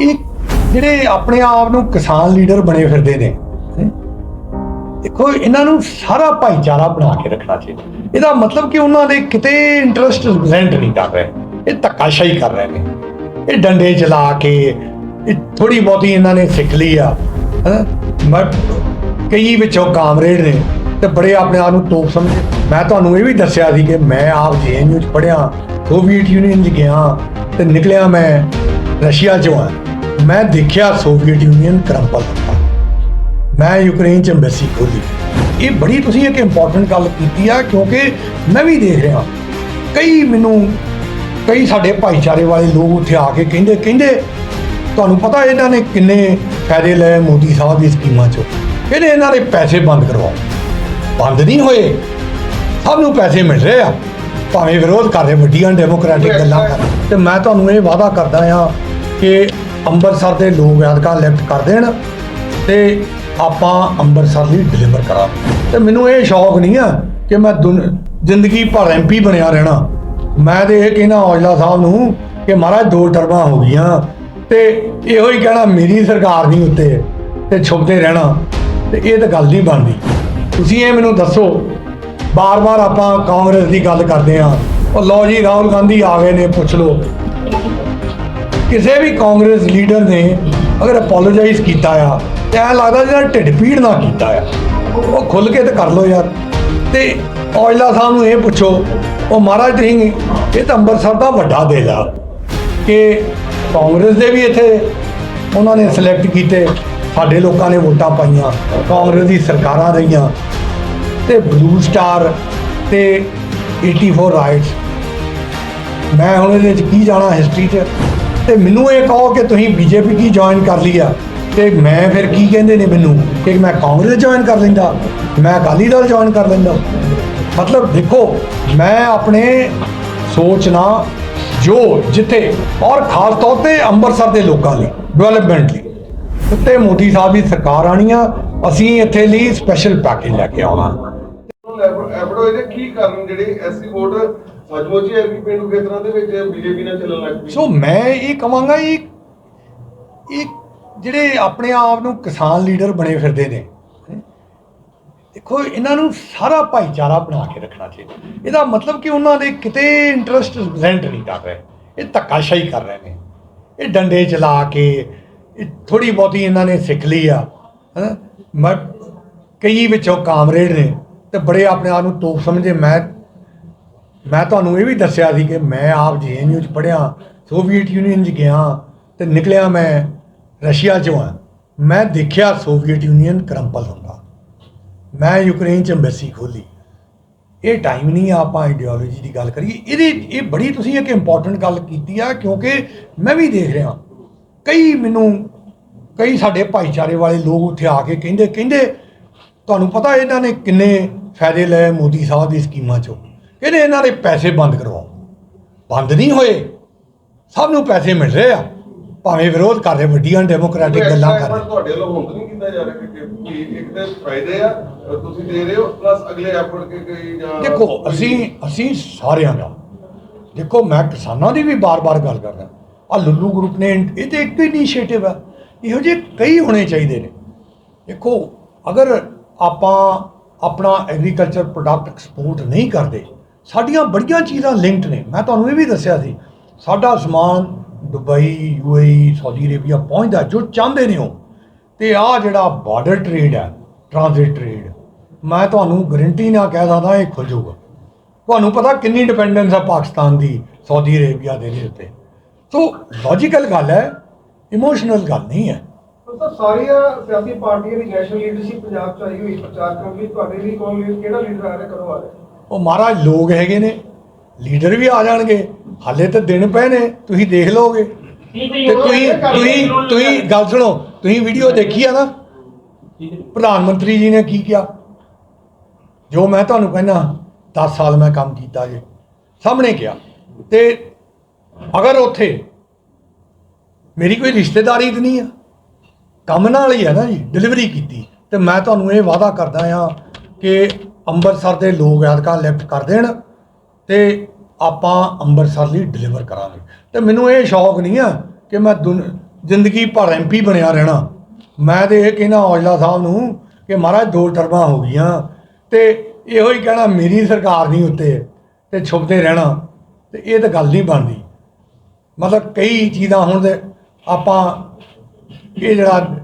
ਇਹ ਜਿਹੜੇ ਆਪਣੇ ਆਪ ਨੂੰ ਕਿਸਾਨ ਲੀਡਰ ਬਣੇ ਫਿਰਦੇ ਨੇ ਦੇਖੋ, ਇਹਨਾਂ ਨੂੰ ਸਾਰਾ ਭਾਈਚਾਰਾ ਬਣਾ ਕੇ ਰੱਖਣਾ ਚਾਹੀਦਾ। ਇਹਦਾ ਮਤਲਬ ਕਿ ਉਹਨਾਂ ਦੇ ਕਿਤੇ ਇੰਟਰਸਟ ਰਿਪਰੈਜ਼ੈਂਟ ਨਹੀਂ ਕਰ ਰਹੇ। ਇਹ ਧੱਕਾਸ਼ਾਹੀ ਕਰ ਰਹੇ ਨੇ। ਇਹ ਡੰਡੇ ਚਲਾ ਕੇ, ਇਹ ਥੋੜੀ ਬਹੁਤੀ ਇਹਨਾਂ ਨੇ ਸਿੱਖ ਲਈ ਆ, ਹੈਂ। ਮੈਂ ਕਈ ਵਿੱਚੋਂ ਕਾਮਰੇਡ ਨੇ ਤੇ ਬੜੇ ਆਪਣੇ ਆਪ ਨੂੰ ਤੋਪ ਸਮਝ। ਮੈਂ ਤੁਹਾਨੂੰ ਇਹ ਵੀ ਦੱਸਿਆ ਸੀ ਕਿ ਮੈਂ ਆਪ ਜੇਐਨਯੂ ਚ ਪੜਿਆ ਸੋਵੀਅਤ ਯੂਨੀਅਨ ਚ ਗਿਆ ਤੇ ਨਿਕਲਿਆ ਮੈਂ ਰਸ਼ੀਆ ਚੋਂ। ਆ ਮੈਂ ਦੇਖਿਆ ਸੋਵੀਅਤ ਯੂਨੀਅਨ ਕਰੰਪਲ ਹੁੰਦਾ ਮੈਂ ਯੂਕਰੇਨ ਚ ਐਮਬੈਸੀ ਖੋਲੀ। ਇਹ ਬੜੀ ਤੁਸੀਂ ਇੱਕ ਇੰਪੋਰਟੈਂਟ ਗੱਲ ਕੀਤੀ ਆ, ਕਿਉਂਕਿ ਮੈਂ ਵੀ ਦੇਖ ਰਿਹਾ। ਕਈ ਮੈਨੂੰ, ਕਈ ਸਾਡੇ ਭਾਈਚਾਰੇ ਵਾਲੇ ਲੋਕ ਉੱਥੇ ਆ ਕੇ ਕਹਿੰਦੇ ਕਹਿੰਦੇ, ਤੁਹਾਨੂੰ ਪਤਾ ਇਹਨਾਂ ਨੇ ਕਿੰਨੇ ਫਾਇਦੇ ਲਏ ਮੋਦੀ ਸਾਹਿਬ ਦੀ ਸਕੀਮਾਂ ਚੋਂ? ਕਹਿੰਦੇ ਇਹਨਾਂ ਦੇ ਪੈਸੇ ਬੰਦ ਕਰਵਾਓ। ਬੰਦ ਨਹੀਂ ਹੋਏ। ਸਭ ਨੂੰ ਪੈਸੇ ਮਿਲ ਰਹੇ ਆ। ਭਾਵੇਂ ਵਿਰੋਧ ਕਰ ਰਹੇ ਵੱਡੀਆਂ ਡੈਮੋਕ੍ਰੈਟਿਕ ਗੱਲਾਂ ਕਰ। ਤੇ ਮੈਂ ਤੁਹਾਨੂੰ ਇਹ ਵਾਅਦਾ ਕਰਦਾ ਆ ਕਿ ਅੰਮ੍ਰਿਤਸਰ ਦੇ ਲੋਕ ਐਤਕਾਂ ਇਲੈਕਟ ਕਰ ਦੇਣ ਤੇ ਆਪਾਂ ਅੰਮ੍ਰਿਤਸਰ ਲਈ ਡਿਲੀਵਰ ਕਰਾਂਗੇ ਤੇ ਮੈਨੂੰ ਇਹ ਸ਼ੌਕ ਨਹੀਂ ਆ ਕਿ ਮੈਂ ਜ਼ਿੰਦਗੀ ਭਰ ਐਮਪੀ ਬਣਿਆ ਰਹਿਣਾ। ਮੈਂ ਤੇ ਇਹ ਕਹਿਣਾ ਔਜਲਾ ਸਾਹਿਬ ਨੂੰ ਕਿ ਮਹਾਰਾਜ ਦੋ ਟਰਮਾਂ ਹੋ ਗਈਆਂ। ਤੇ ਇਹੋ ਹੀ ਕਹਿਣਾ ਮੇਰੀ ਸਰਕਾਰ ਨਹੀਂ ਉੱਤੇ ਤੇ ਛੁਪਦੇ ਰਹਿਣਾ। ਤੇ ਇਹ ਤਾਂ ਗੱਲ ਨਹੀਂ ਬਣਦੀ। ਤੁਸੀਂ ਇਹ ਮੈਨੂੰ ਦੱਸੋ ਬਾਰ-ਬਾਰ ਆਪਾਂ ਕਾਂਗਰਸ ਦੀ ਗੱਲ ਕਰਦੇ ਆ ਉਹ ਲਓ ਜੀ, ਰਾਹੁਲ ਗਾਂਧੀ ਆ ਗਏ ਨੇ, ਪੁੱਛ ਲਓ। ਕਿਸੇ ਵੀ ਕਾਂਗਰਸ ਲੀਡਰ ਨੇ ਅਗਰ ਅਪੋਲੋਜਾਈਜ਼ ਕੀਤਾ ਆ, ਤੇ ਐ ਲੱਗਦਾ ਜਿਹੜਾ ਢਿੱਡ ਪੀੜ ਨਾ ਕੀਤਾ ਆ, ਉਹ ਖੁੱਲ ਕੇ ਤੇ ਕਰ ਲਓ ਯਾਰ। ਤੇ ਔਜਲਾ ਸਾਹਿਬ ਨੂੰ ਇਹ ਪੁੱਛੋ, ਉਹ ਮਹਾਰਾਜ ਸਿੰਘ ਇਹ ਤਾਂ ਅੰਮ੍ਰਿਤਸਰ ਦਾ ਵੱਡਾ ਦਿਲ ਆ ਕਿ ਕਾਂਗਰਸ ਦੇ ਵੀ ਇੱਥੇ ਉਹਨਾਂ ਨੇ ਸਿਲੈਕਟ ਕੀਤੇ, ਸਾਡੇ ਲੋਕਾਂ ਨੇ ਵੋਟਾਂ ਪਾਈਆਂ, ਕਾਂਗਰਸ ਦੀ ਸਰਕਾਰਾਂ ਰਹੀਆਂ। ਤੇ ਬਲੂ ਸਟਾਰ ਤੇ 84 ਰਾਈਟਸ ਮੈਂ ਹੁਣ ਇਹਦੇ ਵਿੱਚ ਕੀ ਜਾਣਾ ਹਿਸਟਰੀ 'ਚ? ਤੇ ਮੈਨੂੰ ਇਹ ਕਹੋ ਕਿ ਤੁਸੀਂ ਬੀਜੇਪੀ ਕੀ ਜੁਆਇਨ ਕਰ ਲਈ ਆ? ਤੇ ਮੈਂ ਫਿਰ ਕੀ ਕਹਿੰਦੇ ਨੇ ਮੈਨੂੰ ਕਿ ਮੈਂ ਕਾਂਗਰਸ ਜੁਆਇਨ ਕਰ ਲੈਂਦਾ, ਮੈਂ ਅਕਾਲੀ ਦਲ ਜੁਆਇਨ ਕਰ ਲੈਂਦਾ। ਮਤਲਬ ਦੇਖੋ, ਮੈਂ ਆਪਣੇ ਸੋਚਣਾ ਜੋ ਜਿੱਥੇ ਔਰ ਖਾਸ ਤੌਰ ਤੇ ਅੰਮ੍ਰਿਤਸਰ ਦੇ ਲੋਕਾਂ ਲਈ ਡਿਵੈਲਪਮੈਂਟ ਲਈ। ਉੱਤੇ ਮੋਦੀ ਸਾਹਿਬ ਦੀ ਸਰਕਾਰ ਆਣੀ ਆ ਅਸੀਂ ਇੱਥੇ ਲਈ ਸਪੈਸ਼ਲ ਪੈਕੇਜ ਲੈ ਕੇ ਆਉਣਾ। ਐਵੜੋ ਇਹਦੇ ਕੀ ਕਾਰਨ ਜਿਹੜੇ ਐਸਸੀ ਵੋਟ ਸੱਚਮੁੱਚ ਹੀ ਐਮਪੀ ਪਿੰਡੂ ਖੇਤਰਾਂ ਦੇ ਵਿੱਚ ਬੀਜੇਪੀ ਨਾਲ ਚੱਲਣ ਲੱਗ ਪਈ? ਸੋ ਮੈਂ ਇਹ ਕਵਾਂਗਾ ਇਹ ਇਹ ਜਿਹੜੇ ਆਪਣੇ ਆਪ ਨੂੰ ਕਿਸਾਨ ਲੀਡਰ ਬਣੇ ਫਿਰਦੇ ਨੇ ਦੇਖੋ ਇਹਨਾਂ ਨੂੰ ਸਾਰਾ ਭਾਈਚਾਰਾ ਬਣਾ ਕੇ ਰੱਖਣਾ ਚਾਹੀਦਾ। ਇਹਦਾ ਮਤਲਬ ਕਿ ਉਹਨਾਂ ਦੇ ਕਿਤੇ ਇੰਟਰਸਟ ਰਿਪਰੈਜ਼ੈਂਟ ਨਹੀਂ ਕਰ ਰਹੇ। ਇਹ ਧੱਕਾਸ਼ਾਹੀ ਕਰ ਰਹੇ ਨੇ। ਇਹ ਡੰਡੇ ਚਲਾ ਕੇ ਇਹ ਥੋੜੀ ਬਹੁਤੀ ਇਹਨਾਂ ਨੇ ਸਿੱਖ ਲਈ ਆ ਹੈਂ। ਮੈਂ ਕਈ ਵਿੱਚੋਂ ਕਾਮਰੇਡ ਨੇ ਤੇ ਬੜੇ ਆਪਣੇ ਆਪ ਨੂੰ ਤੋਪ ਸਮਝੇ ਮੈਂ ਮੈਂ ਤੁਹਾਨੂੰ ਇਹ ਵੀ ਦੱਸਿਆ ਸੀ ਕਿ ਮੈਂ ਆਪ ਜੇਐਨਯੂ ਚ ਪੜਿਆ ਸੋਵੀਅਤ ਯੂਨੀਅਨ ਚ ਗਿਆ ਤੇ ਨਿਕਲਿਆ ਮੈਂ ਰਸ਼ੀਆ ਚੋਂ ਆ। ਮੈਂ ਦੇਖਿਆ ਸੋਵੀਅਤ ਯੂਨੀਅਨ ਕਰੰਪਲ ਹੁੰਦਾ। ਮੈਂ ਯੂਕਰੇਨ ਚ ਐਮਬੈਸੀ ਖੋਲੀ। ਇਹ ਟਾਈਮ ਨਹੀਂ ਆ ਆਪਾਂ ਆਈਡੀਓਲੋਜੀ ਦੀ ਗੱਲ ਕਰੀਏ। ਇਹਦੇ, ਇਹ ਬੜੀ ਤੁਸੀਂ ਇੱਕ ਇੰਪੋਰਟੈਂਟ ਗੱਲ ਕੀਤੀ ਆ, ਕਿਉਂਕਿ ਮੈਂ ਵੀ ਦੇਖ ਰਿਹਾ। ਕਈ ਮੈਨੂੰ ਕਈ ਸਾਡੇ ਭਾਈਚਾਰੇ ਵਾਲੇ ਲੋਕ ਉੱਥੇ ਆ ਕੇ ਕਹਿੰਦੇ ਕਹਿੰਦੇ ਤੁਹਾਨੂੰ ਪਤਾ ਇਹਨਾਂ ਨੇ ਕਿੰਨੇ ਫਾਇਦੇ ਲਏ ਮੋਦੀ ਸਾਹਿਬ ਦੀ ਸਕੀਮਾਂ ਚੋਂ? ਕਹਿੰਦੇ ਇਹਨਾਂ ਦੇ ਪੈਸੇ ਬੰਦ ਕਰਵਾਓ। ਬੰਦ ਨਹੀਂ ਹੋਏ। ਸਭ ਨੂੰ ਪੈਸੇ ਮਿਲ ਰਹੇ ਆ। ਭਾਵੇਂ ਵਿਰੋਧ ਕਰ ਰਹੇ ਵੱਡੀਆਂ ਡੈਮੋਕ੍ਰੈਟਿਕ ਗੱਲਾਂ ਕਰ ਰਹੇ। ਤੁਹਾਡੇ ਵੱਲੋਂ ਹੁਣ ਨਹੀਂ ਕੀਤਾ ਜਾ ਰਿਹਾ ਕਿ ਕਿ ਇੱਕ ਤੇ ਫਾਇਦੇ ਆ ਤੁਸੀਂ ਦੇ ਰਹੇ ਹੋ ਪਲੱਸ ਅਗਲੇ ਐਫਰਟ ਕੇ ਕਈ ਜਾਂ ਦੇਖੋ ਅਸੀਂ ਅਸੀਂ ਸਾਰਿਆਂ ਦਾ ਦੇਖੋ ਮੈਂ ਕਿਸਾਨਾਂ ਦੀ ਵੀ ਬਾਰ-ਬਾਰ ਗੱਲ ਕਰਦਾ। ਆ ਲੁੱਲੂ ਗਰੁੱਪ ਨੇ ਇਹ ਤੇ ਇੱਕ ਇਨੀਸ਼ੀਏਟਿਵ ਆ। ਇਹੋ ਜਿਹੇ ਕਈ ਹੋਣੇ ਚਾਹੀਦੇ ਨੇ। ਦੇਖੋ, ਅਗਰ ਆਪਾਂ ਆਪਣਾ ਐਗਰੀਕਲਚਰ ਪ੍ਰੋਡਕਟ ਐਕਸਪੋਰਟ ਨਹੀਂ ਕਰਦੇ, ਸਾਡੀਆਂ ਬੜੀਆਂ ਚੀਜ਼ਾਂ ਲਿੰਕਡ ਨੇ। ਮੈਂ ਤੁਹਾਨੂੰ ਇਹ ਵੀ ਦੱਸਿਆ ਸੀ, ਸਾਡਾ ਸਮਾਨ ਦੁਬਈ ਯੂਏਈ ਸਾਊਦੀ ਅਰੇਬੀਆ ਪਹੁੰਚਦਾ, ਜੋ ਚਾਹੁੰਦੇ ਨੇ ਉਹ। ਤੇ ਆ ਜਿਹੜਾ ਬਾਰਡਰ ਟ੍ਰੇਡ ਹੈ ਟ੍ਰਾਂਜ਼ਿਟ ਟ੍ਰੇਡ ਮੈਂ ਤੁਹਾਨੂੰ ਗਰੰਟੀ ਨਾਲ ਕਹਿ ਸਕਦਾ, ਇਹ ਖੁੱਲ ਜਾਊਗਾ। ਤੁਹਾਨੂੰ ਪਤਾ ਕਿੰਨੀ ਡਿਪੈਂਡੈਂਸ ਹੈ ਪਾਕਿਸਤਾਨ ਦੀ, ਸਾਊਦੀ ਅਰੇਬੀਆ ਦੇ ਦੇ ਉੱਤੇ ਸੋ ਲੌਜੀਕਲ ਗੱਲ ਹੈ ਇਮੋਸ਼ਨਲ ਗੱਲ ਨਹੀਂ ਹੈ। ਤਾਂ ਸਾਰੀਆਂ ਸਿਆਸੀ ਪਾਰਟੀਆਂ ਦੀ ਨੈਸ਼ਨਲ ਲੀਡਰਸ਼ਿਪ ਪੰਜਾਬ ਚ ਆਈ ਹੋਈ ਪ੍ਰਚਾਰ ਕਰਨ ਲਈ। ਤੁਹਾਡੇ ਲਈ ਕੌਣ ਲੀਡਰ ਕਿਹੜਾ ਲੀਡਰ ਆ ਰਿਹਾ ਕਦੋਂ ਆ ਰਿਹਾ? ਉਹ ਮਹਾਰਾਜ ਲੋਕ ਹੈਗੇ ਨੇ। ਲੀਡਰ ਵੀ ਆ ਜਾਣਗੇ। ਹਾਲੇ ਤਾਂ ਦਿਨ ਪਏ ਨੇ ਤੁਸੀਂ ਦੇਖ ਲਓਗੇ। ਤੇ ਤੁਸੀਂ ਤੁਸੀਂ ਤੁਸੀਂ ਗੱਲ ਸੁਣੋ ਤੁਸੀਂ ਵੀਡੀਓ ਦੇਖੀ ਆ ਨਾ? ਪ੍ਰਧਾਨ ਮੰਤਰੀ ਜੀ ਨੇ ਕੀ ਕਿਹਾ? ਜੋ ਮੈਂ ਤੁਹਾਨੂੰ ਕਹਿੰਦਾ 10 ਸਾਲ ਮੈਂ ਕੰਮ ਕੀਤਾ ਜੇ। ਸਾਹਮਣੇ ਕਿਹਾ। ਤੇ ਅਗਰ ਉੱਥੇ ਮੇਰੀ ਕੋਈ ਰਿਸ਼ਤੇਦਾਰੀ ਤਾਂ ਨਹੀਂ ਆ। ਕੰਮ ਨਾਲ ਹੀ ਹੈ ਨਾ ਜੀ ਡਿਲੀਵਰੀ ਕੀਤੀ। ਤੇ ਮੈਂ ਤੁਹਾਨੂੰ ਇਹ ਵਾਅਦਾ ਕਰਦਾ ਆ ਕਿ ਅੰਮ੍ਰਿਤਸਰ ਦੇ ਲੋਕ ਐਤਕਾਂ ਲਿਫਟ ਕਰ ਦੇਣ ਤੇ ਆਪਾਂ ਅੰਮ੍ਰਿਤਸਰ ਲਈ ਡਿਲੀਵਰ ਕਰਾਂਗੇ। ਤੇ ਮੈਨੂੰ ਇਹ ਸ਼ੌਕ ਨਹੀਂ ਆ ਕਿ ਮੈਂ ਦੁਨ- ਜ਼ਿੰਦਗੀ ਭਰ ਐਮਪੀ ਬਣਿਆ ਰਹਿਣਾ। ਮੈਂ ਤੇ ਇਹ ਕਹਿਣਾ ਔਜਲਾ ਸਾਹਿਬ ਨੂੰ ਕਿ ਮਹਾਰਾਜ ਦੋ ਟਰਮਾਂ ਹੋ ਗਈਆਂ। ਤੇ ਇਹੋ ਹੀ ਕਹਿਣਾ ਮੇਰੀ ਸਰਕਾਰ ਨਹੀਂ ਉੱਤੇ ਤੇ ਛੁਪਦੇ ਰਹਿਣਾ। ਤੇ ਇਹ ਤਾਂ ਗੱਲ ਨਹੀਂ ਬਣਦੀ। ਮਤਲਬ ਕਈ ਚੀਜ਼ਾਂ ਹੁਣ ਦੇ ਆਪਾਂ ਇਹ ਜਿਹੜਾ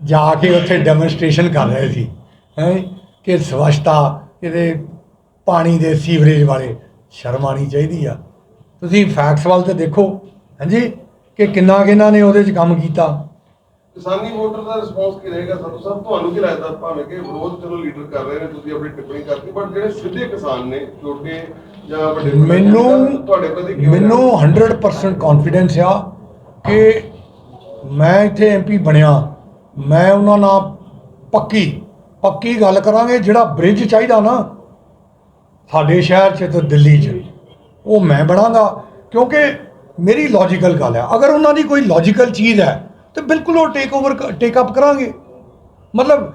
ਜਾ ਕੇ ਉੱਥੇ ਡੈਮੋਨਸਟ੍ਰੇਸ਼ਨ ਕਰ ਰਹੇ ਸੀ ਹੈ ਕਿ ਸਵੱਛਤਾ ਇਹਦੇ ਪਾਣੀ ਦੇ ਸੀਵਰੇਜ ਵਾਲੇ ਸ਼ਰਮ ਆਉਣੀ ਚਾਹੀਦੀ ਆ। ਤੁਸੀਂ ਫੈਕਟਸ ਵੱਲ ਤੇ ਦੇਖੋ ਹਾਂਜੀ ਕਿ ਕਿੰਨਾ ਕਿੰਨਾ ਨੇ ਉਹਦੇ 'ਚ ਕੰਮ ਕੀਤਾ। ਕਿਸਾਨੀ ਵੋਟਰ ਦਾ ਰਿਸਪੌਂਸ ਕੀ ਰਹੇਗਾ? ਸੰਧੂ ਸਾਹਿਬ ਤੁਹਾਨੂੰ ਕੀ ਲੱਗਦਾ? ਭਾਵੇਂ ਕਿ ਵਿਰੋਧ ਚਲੋ ਲੀਡਰ ਕਰ ਰਹੇ ਨੇ ਤੁਸੀਂ ਆਪਣੀ ਟਿੱਪਣੀ ਕਰਤੀ ਬਟ ਜਿਹੜੇ ਸਿੱਧੇ ਕਿਸਾਨ ਨੇ ਛੋਟੇ ਜਾਂ ਵੱਡੇ ਮੈਨੂੰ ਤੁਹਾਡੇ ਪ੍ਰਤੀ ਕਿਵੇਂ ਮੈਨੂੰ 100% ਕੌਨਫੀਡੈਂਸ ਆ ਕਿ ਮੈਂ ਇੱਥੇ ਐਮਪੀ ਬਣਿਆ। ਮੈਂ ਉਹਨਾਂ ਨਾਲ ਪੱਕੀ ਪੱਕੀ ਗੱਲ ਕਰਾਂਗੇ ਜਿਹੜਾ ਬ੍ਰਿਜ ਚਾਹੀਦਾ ਨਾ। ਸਾਡੇ ਸ਼ਹਿਰ 'ਚ ਤੇ ਦਿੱਲੀ 'ਚ। ਉਹ ਮੈਂ ਬਣਾਂਗਾ, ਕਿਉਂਕਿ ਮੇਰੀ ਲੌਜੀਕਲ ਗੱਲ ਹੈ। ਅਗਰ ਉਹਨਾਂ ਦੀ ਕੋਈ ਲੌਜੀਕਲ ਚੀਜ਼ ਹੈ, ਤੇ ਬਿਲਕੁਲ ਉਹ ਟੇਕ ਓਵਰ ਟੇਕ ਅਪ ਕਰਾਂਗੇ। ਮਤਲਬ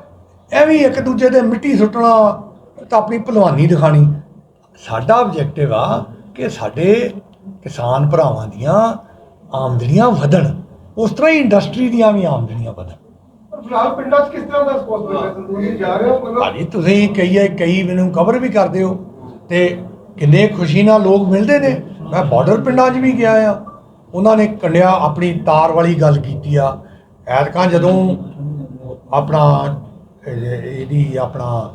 ਐਵੇਂ ਇੱਕ ਦੂਜੇ ਦੇ ਮਿੱਟੀ ਸੁੱਟਣਾ, ਤਾਂ ਆਪਣੀ ਭਲਵਾਨੀ ਦਿਖਾਣੀ। ਸਾਡਾ ਆਬਜੈਕਟਿਵ ਆ ਕਿ ਸਾਡੇ ਕਿਸਾਨ ਭਰਾਵਾਂ ਦੀਆਂ ਆਮਦਨੀਆਂ ਵਧਣ। ਉਸ ਤਰ੍ਹਾਂ ਹੀ ਇੰਡਸਟਰੀ ਦੀਆਂ ਵੀ ਆਮਦਨੀਆਂ ਵਧਣ ਫਿਲਹਾਲ ਪਿੰਡਾਂ 'ਚ ਕਿਸ ਤਰ੍ਹਾਂ ਦਾ ਰਿਸਪੌਂਸ ਮਿਲ ਰਿਹਾ ਸੰਧੂ ਜੀ ਰਹੇ ਹੋ ਭਾਜੀ ਤੁਸੀਂ ਕਈ ਹੈ ਕਈ ਮੈਨੂੰ ਕਵਰ ਵੀ ਕਰਦੇ ਹੋ ਤੇ ਕਿੰਨੇ ਖੁਸ਼ੀ ਨਾਲ ਲੋਕ ਮਿਲਦੇ ਨੇ। ਮੈਂ ਬਾਰਡਰ ਪਿੰਡਾਂ 'ਚ ਵੀ ਗਿਆ ਆ। ਉਹਨਾਂ ਨੇ ਕੰਡਿਆ ਆਪਣੀ ਤਾਰ ਵਾਲੀ ਗੱਲ ਕੀਤੀ ਆ। ਐਤਕਾਂ ਜਦੋਂ ਆਪਣਾ ਇਹ- ਇਹਦੀ ਆਪਣਾ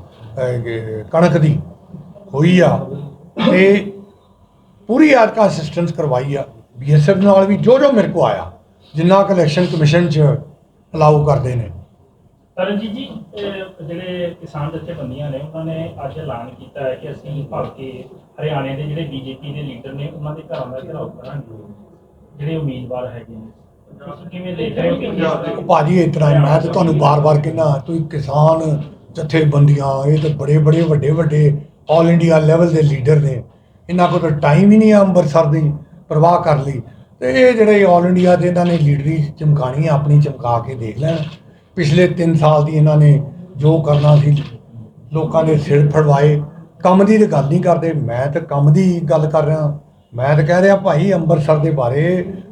ਕਣਕ ਦੀ ਹੋਈ ਆ ਤੇ ਪੂਰੀ ਐਤਕਾਂ ਅਸਿਸਟੈਂਸ ਕਰਵਾਈ ਆ। ਬੀਐਸਐਫ ਨਾਲ ਵੀ ਜੋ ਜੋ ਮੇਰੇ ਕੋ ਆਇਆ। ਜਿੰਨਾ ਕਲੈਕਸ਼ਨ ਕਮਿਸ਼ਨ 'ਚ ਅਲਾਉ ਕਰਦੇ ਨੇ। ਤਰਨਜੀਤ ਜੀ ਇਹ ਜਿਹੜੇ ਕਿਸਾਨ ਜਥੇਬੰਦੀਆਂ ਨੇ ਉਹਨਾਂ ਨੇ ਅੱਜ ਐਲਾਨ ਕੀਤਾ ਹੈ ਕਿ ਅਸੀਂ ਭਲਕੇ ਹਰਿਆਣੇ ਦੇ ਜਿਹੜੇ ਬੀਜੇਪੀ ਦੇ ਲੀਡਰ ਨੇ ਉਹਨਾਂ ਦੇ ਘਰਾਂ ਦਾ ਘਿਰਾਓ ਕਰਾਂਗੇ। ਜਿਹੜੇ ਉਮੀਦਵਾਰ ਹੈਗੇ ਨੇ ਤੁਸੀਂ ਕਿਵੇਂ ਦੇਖ ਰਹੇ ਹੋ ਕਿ ਭਾਜੀ ਇਸ ਤਰ੍ਹਾਂ ਮੈਂ ਤਾਂ ਤੁਹਾਨੂੰ ਬਾਰ-ਬਾਰ ਕਹਿੰਦਾ ਤੁਸੀਂ ਕਿਸਾਨ ਜਥੇਬੰਦੀਆਂ ਇਹ ਤਾਂ ਬੜੇ ਬੜੇ ਵੱਡੇ ਵੱਡੇ ਆਲ ਇੰਡੀਆ ਲੈਵਲ ਦੇ ਲੀਡਰ ਨੇ। ਇਹਨਾਂ ਕੋਲ ਤਾਂ ਟਾਈਮ ਹੀ ਨਹੀਂ ਆ ਅੰਮ੍ਰਿਤਸਰ ਦੀ ਪ੍ਰਵਾਹ ਕਰ ਲਈ। ਤੇ ਇਹ ਜਿਹੜੇ ਆਲ ਇੰਡੀਆ ਦੇ ਇਹਨਾਂ ਨੇ ਲੀਡਰੀ ਚਮਕਾਣੀ ਆ ਆਪਣੀ ਚਮਕਾ ਕੇ ਦੇਖ ਲੈਣ। ਪਿਛਲੇ 3 ਸਾਲ ਦੀ ਇਹਨਾਂ ਨੇ ਜੋ ਕਰਨਾ ਸੀ ਲੋਕਾਂ ਦੇ ਸਿਰ ਫੜਵਾਏ। ਕੰਮ ਦੀ ਤੇ ਗੱਲ ਨਹੀਂ ਕਰਦੇ ਮੈਂ ਤਾਂ ਕੰਮ ਦੀ ਗੱਲ ਕਰ ਰਿਹਾ। ਮੈਂ ਤਾਂ ਕਹਿ ਰਿਹਾ ਭਾਈ ਅੰਮ੍ਰਿਤਸਰ ਦੇ ਬਾਰੇ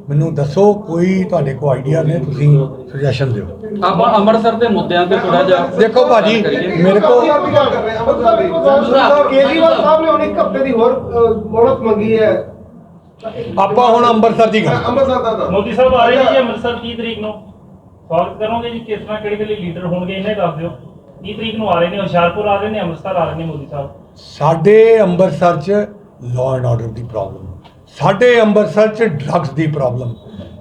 ਮੈਨੂੰ ਦੱਸੋ ਕੋਈ ਤੁਹਾਡੇ ਕੋਲ ਆਈਡੀਆ ਨੇ ਤੁਸੀਂ ਸੁਜੈਸ਼ਨ ਦਿਓ। ਆਪਾਂ ਅੰਮ੍ਰਿਤਸਰ ਦੇ ਮੁੱਦਿਆਂ ਤੇ ਥੋੜਾ ਜਿਹਾ ਦੇਖੋ ਭਾਜੀ ਮੇਰੇ ਅੰਮ੍ਰਿਤਸਰ ਦੀ। ਸਾਹਿਬ ਨੇ ਹੁਣ ਇੱਕ ਹਫ਼ਤੇ ਦੀ ਹੋਰ ਮੋਹਲਤ ਮੰਗੀ ਹੈ। ਆਪਾਂ ਹੁਣ ਅੰਮ੍ਰਿਤਸਰ ਦੀ ਗੱਲ ਅੰਮ੍ਰਿਤਸਰ ਦਾ ਤਾਂ। ਮੋਦੀ ਸਾਹਿਬ ਆ ਰਹੇ ਨੇ ਜੀ ਅੰਮ੍ਰਿਤਸਰ 30 ਤਰੀਕ ਨੂੰ। ਸਵਾਗਤ ਕਰੋਗੇ ਜੀ ਕਿਸ ਤਰ੍ਹਾਂ ਕਿਹੜੇ ਕਿਹੜੇ ਲੀਡਰ ਹੋਣਗੇ ਇਹਨੇ ਦੱਸ ਦਿਓ। 30 ਤਰੀਕ ਨੂੰ ਆ ਰਹੇ ਨੇ ਹੁਸ਼ਿਆਰਪੁਰ ਆ ਰਹੇ ਨੇ ਅੰਮ੍ਰਿਤਸਰ ਆ ਰਹੇ ਨੇ ਮੋਦੀ ਸਾਹਿਬ। ਸਾਡੇ ਅੰਮ੍ਰਿਤਸਰ 'ਚ ਲਾਅ ਐਂਡ ਆਰਡਰ ਦੀ ਪ੍ਰੋਬਲਮ ਸਾਡੇ ਅੰਮ੍ਰਿਤਸਰ 'ਚ ਡਰੱਗਸ ਦੀ ਪ੍ਰੋਬਲਮ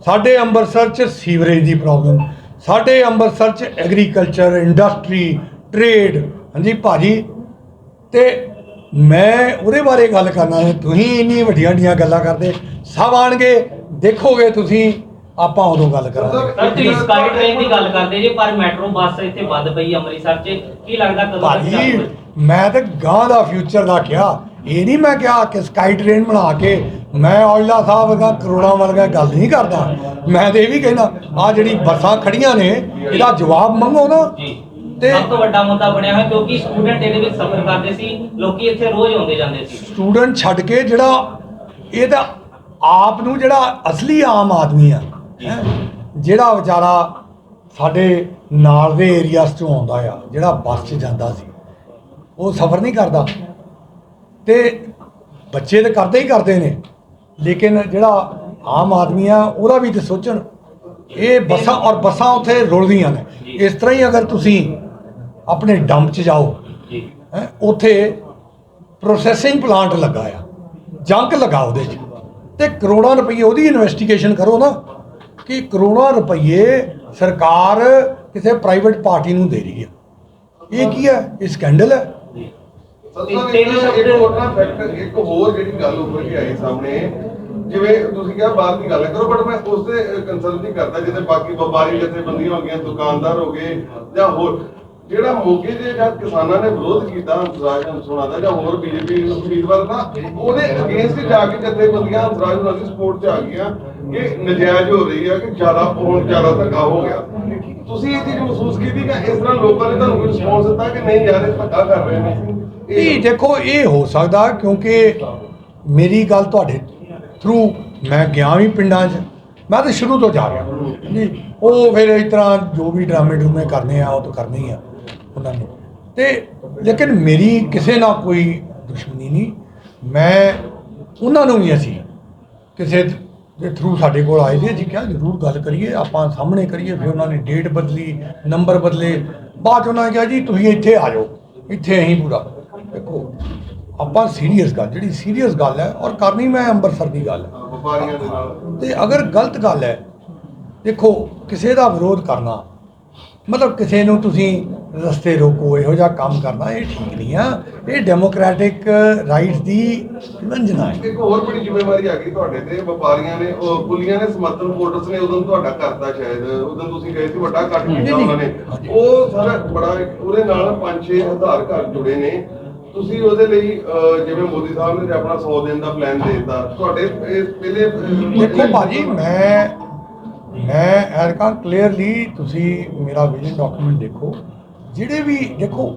ਸਾਡੇ ਅੰਮ੍ਰਿਤਸਰ 'ਚ ਸੀਵਰੇਜ ਦੀ ਪ੍ਰੋਬਲਮ ਸਾਡੇ ਅੰਮ੍ਰਿਤਸਰ 'ਚ ਐਗਰੀਕਲਚਰ ਇੰਡਸਟਰੀ ਟ੍ਰੇਡ ਹਾਂਜੀ ਭਾਜੀ ਤੇ ਮੈਂ ਉਹਦੇ ਬਾਰੇ ਗੱਲ ਕਰਨਾ ਹੈ ਤੁਸੀਂ ਇੰਨੀ ਵੱਡੀਆਂ ਵੱਡੀਆਂ ਗੱਲਾਂ ਕਰਦੇ ਸਭ ਆਣਗੇ ਦੇਖੋਗੇ ਤੁਸੀਂ ਆਪਾਂ ਉਦੋਂ ਗੱਲ ਕਰਾਂਗੇ। ਸਰ ਤੁਸੀਂ ਸਕਾਈ ਟ੍ਰੇਨ ਦੀ ਗੱਲ ਕਰਦੇ ਜੇ ਪਰ ਮੈਟਰੋ ਬੱਸ ਇੱਥੇ ਵੱਧ ਪਈ ਅੰਮ੍ਰਿਤਸਰ 'ਚ ਕੀ ਲੱਗਦਾ ਕਦੋਂ ਤੱਕ ਭਾਜੀ ਚਾਲੂ? ਮੈਂ ਤਾਂ ਗਾਂ ਦਾ ਫਿਊਚਰ ਦਾ ਕਿਹਾ ਇਹ ਨਹੀਂ ਮੈਂ ਕਿਹਾ ਕਿ ਸਕਾਈ ਟ੍ਰੇਨ ਬਣਾ ਕੇ ਮੈਂ ਔਜਲਾ ਸਾਹਿਬ ਵਰਗਾ ਕਰੋੜਾਂ ਵਰਗਾ ਗੱਲ ਨਹੀਂ ਕਰਦਾ। ਮੈਂ ਤੇ ਇਹ ਵੀ ਕਹਿੰਦਾ ਆ ਜਿਹੜੀ ਬੱਸਾਂ ਖੜੀਆਂ ਨੇ ਇਹਦਾ ਜਵਾਬ ਮੰਗੋ ਨਾ। ਜੀ। ਤੇ ਸਭ ਤੋਂ ਵੱਡਾ ਮੁੱਦਾ ਬਣਿਆ ਹੋਇਆ ਕਿਉਂਕਿ ਸਟੂਡੈਂਟ ਇਹਦੇ ਵਿੱਚ ਸਫ਼ਰ ਕਰਦੇ ਸੀ ਲੋਕੀ ਇੱਥੇ ਰੋਜ਼ ਆਉਂਦੇ ਜਾਂਦੇ ਸੀ। ਸਟੂਡੈਂਟ ਛੱਡ ਕੇ ਜਿਹੜਾ ਇਹ ਤਾਂ ਆਪ ਨੂੰ ਜਿਹੜਾ ਅਸਲੀ ਆਮ ਆਦਮੀ ਆ ਹੈਂ, ਜਿਹੜਾ ਵਿਚਾਰਾ ਸਾਡੇ ਨਾਲ ਦੇ ਏਰੀਆਸ ਚੋਂ ਆਉਂਦਾ ਆ ਜਿਹੜਾ ਬੱਸ 'ਚ ਜਾਂਦਾ ਸੀ ਉਹ ਸਫ਼ਰ ਨਹੀਂ ਕਰਦਾ। ਤੇ ਬੱਚੇ ਤਾਂ ਕਰਦੇ ਹੀ ਕਰਦੇ ਨੇ ਲੇਕਿਨ ਜਿਹੜਾ ਆਮ ਆਦਮੀ ਆ ਉਹਦਾ ਵੀ ਤੇ ਸੋਚਣ ਇਹ ਬੱਸਾਂ ਔਰ ਬੱਸਾਂ ਉੱਥੇ ਰੁਲਦੀਆਂ ਨੇ। ਇਸ ਤਰ੍ਹਾਂ ਹੀ ਅਗਰ ਤੁਸੀਂ ਆਪਣੇ ਡੰਪ 'ਚ ਜਾਓ। ਜੀ। ਹੈਂ? ਉੱਥੇ ਪ੍ਰੋਸੈਸਿੰਗ ਪਲਾਂਟ ਲੱਗਾ ਆ। ਜੰਕ ਲਗਾ ਉਹਦੇ 'ਚ। ਤੇ ਕਰੋੜਾਂ ਰੁਪਏ ਉਹਦੀ ਇਨਵੈਸਟੀਗੇਸ਼ਨ ਕਰੋ ਨਾ ਕਿ ਕਰੋੜਾਂ ਰੁਪਏ ਸਰਕਾਰ ਕਿਸੇ ਪ੍ਰਾਈਵੇਟ ਪਾਰਟੀ ਨੂੰ ਦੇ ਰਹੀ ਹੈ ਇਹ ਕੀ ਹੈ ਇਹ ਸਕੈਂਡਲ ਹੈ ਜੀ। ਸਰ ਤਿੰਨ ਇੱਕ ਸ਼ਬਦ- ਹੋਰ ਨਾ ਫੈਕਟ ਇੱਕ ਹੋਰ ਜਿਹੜੀ ਗੱਲ ਉੱਪਰ ਕੇ ਆਈ ਸਾਹਮਣੇ ਜਿਵੇਂ ਤੁਸੀਂ ਕਿਹਾ ਬਾਹਰ ਦੀ ਗੱਲ ਕਰੋ ਬਟ ਮੈਂ ਉਸ ਤੇ ਕੰਸਰਨ ਨਹੀਂ ਕਰਦਾ ਜਿੱਥੇ ਬਾਕੀ ਵਪਾਰੀ ਜਥੇਬੰਦੀਆਂ ਹੋ ਗਈਆਂ ਦੁਕਾਨਦਾਰ ਹੋ ਗਏ ਜਾਂ ਹੋਰ। ਜਿਹੜਾ ਮੋਗੇ ਦੇ ਜਾਂ ਕਿਸਾਨਾਂ ਨੇ ਵਿਰੋਧ ਕੀਤਾ ਅੰਤਰਾਜ ਹੰਸੋਣਾ ਦਾ ਜਾਂ ਹੋਰ ਬੀਜੇਪੀ ਉਮੀਦਵਾਰ ਦਾ, ਉਹਦੇ ਅਗੇਂਸਟ ਜਾ ਕੇ ਜਥੇਬੰਦੀਆਂ ਅੰਤਰਾਜ ਉਹਨਾਂ ਦੀ ਸਪੋਰਟ 'ਚ ਆ ਗਈਆਂ ਕਿ ਨਜਾਇਜ਼ ਹੋ ਰਹੀ ਹੈ ਕਿ ਜ਼ਿਆਦਾ ਹੁਣ ਜ਼ਿਆਦਾ ਧੱਕਾ ਹੋ ਗਿਆ। ਤੁਸੀਂ ਇਹ ਚੀਜ਼ ਮਹਿਸੂਸ ਕੀਤੀ ਕਿ ਇਸ ਤਰ੍ਹਾਂ ਲੋਕਾਂ ਨੇ ਤੁਹਾਨੂੰ ਰਿਸਪੌਂਸ ਦਿੱਤਾ ਕਿ ਨਹੀਂ ਯਾਰ, ਇਹ ਧੱਕਾ ਕਰ ਰਹੇ ਨੇ? ਇਹ ਦੇਖੋ, ਇਹ ਹੋ ਸਕਦਾ ਕਿਉਂਕਿ ਮੇਰੀ ਗੱਲ ਤੁਹਾਡੇ ਥਰੂ ਮੈਂ ਗਿਆ ਵੀ ਪਿੰਡਾਂ 'ਚ। ਮੈਂ ਤਾਂ ਸ਼ੁਰੂ ਤੋਂ ਜਾ ਰਿਹਾ। ਜੀ ਉਹ ਫਿਰ ਇਸ ਤਰ੍ਹਾਂ ਜੋ ਵੀ ਡਰਾਮੇ ਡਰੂਮੇ ਕਰਨੇ ਆ, ਉਹ ਤਾਂ ਕਰਨੇ ਹੀ ਆ। ਉਹਨਾਂ ਨੇ ਤੇ ਲੇਕਿਨ ਮੇਰੀ ਕਿਸੇ ਨਾਲ ਕੋਈ ਦੁਸ਼ਮਣੀ ਨਹੀਂ। ਮੈਂ ਉਹਨਾਂ ਨੂੰ ਵੀ ਅਸੀਂ ਕਿਸੇ ਦੇ ਥਰੂ ਸਾਡੇ ਕੋਲ ਆਏ ਸੀ ਅਸੀਂ ਕਿਹਾ ਜ਼ਰੂਰ ਗੱਲ ਕਰੀਏ ਆਪਾਂ ਸਾਹਮਣੇ ਕਰੀਏ ਫਿਰ ਉਹਨਾਂ ਨੇ ਡੇਟ ਬਦਲੀ ਨੰਬਰ ਬਦਲੇ। ਬਾਅਦ ਉਹਨਾਂ ਨੇ ਕਿਹਾ ਜੀ ਤੁਸੀਂ ਇੱਥੇ ਆ ਜਾਓ ਇੱਥੇ ਅਸੀਂ ਪੂਰਾ। ਦੇਖੋ ਆਪਾਂ ਸੀਰੀਅਸ ਗੱਲ ਜਿਹੜੀ ਸੀਰੀਅਸ ਗੱਲ ਹੈ ਔਰ ਕਰਨੀ ਮੈਂ ਅੰਮ੍ਰਿਤਸਰ ਦੀ ਗੱਲ ਹੈ। ਵਪਾਰੀਆਂ ਦੇ ਨਾਲ। ਤੇ ਅਗਰ ਗਲਤ ਗੱਲ ਹੈ ਦੇਖੋ ਕਿਸੇ ਦਾ ਵਿਰੋਧ ਕਰਨਾ ਮਤਲਬ ਕਿਸੇ ਨੂੰ ਤੁਸੀਂ ਰਸਤੇ ਰੋਕੋ ਇਹੋ ਜਿਹਾ ਕੰਮ ਕਰਨਾ ਇਹ ਠੀਕ ਨਹੀਂ ਆ। ਇਹ ਡੈਮੋਕ੍ਰੈਟਿਕ ਰਾਈਟਸ ਦੀ ਉਲੰਘਣਾ ਹੈ। ਇੱਕ ਹੋਰ ਬੜੀ ਜ਼ਿੰਮੇਵਾਰੀ ਆ ਗਈ ਤੁਹਾਡੇ ਤੇ। ਵਪਾਰੀਆਂ ਨੇ ਉਹ ਪੁਲੀਆਂ ਨੇ ਸਮਰਥਨ ਵੋਟਰਸ ਨੇ ਉਦੋਂ ਤੁਹਾਡਾ ਕਰਤਾ ਸ਼ਾਇਦ ਉਦੋਂ ਤੁਸੀਂ ਗਏ ਸੀ ਵੱਡਾ ਕੱਟ ਕੀਤਾ। ਉਹਨਾਂ ਨੇ। ਉਹ ਸਾਰਾ ਬੜਾ ਉਹਦੇ ਨਾਲ 5-6 ਆਧਾਰ ਕਾਰਡ ਜੁੜੇ ਨੇ। ਤੁਸੀਂ ਉਹਦੇ ਲਈ ਜਿਵੇਂ ਮੋਦੀ ਸਾਹਿਬ ਨੇ ਆਪਣਾ 100 ਦਿਨ ਦਾ ਪਲਾਨ ਦੇ ਦਿੱਤਾ। ਤੁਹਾਡੇ ਪਹਿਲੇ ਦੇਖੋ ਭਾਜੀ ਮੈਂ ਮੈਂ ਐਰਕਾ ਕਲੀਅਰਲੀ ਤੁਸੀਂ ਮੇਰਾ ਵਿਜ਼ਨ ਡਾਕੂਮੈਂਟ ਦੇਖੋ। ਜਿਹੜੇ ਵੀ ਦੇਖੋ,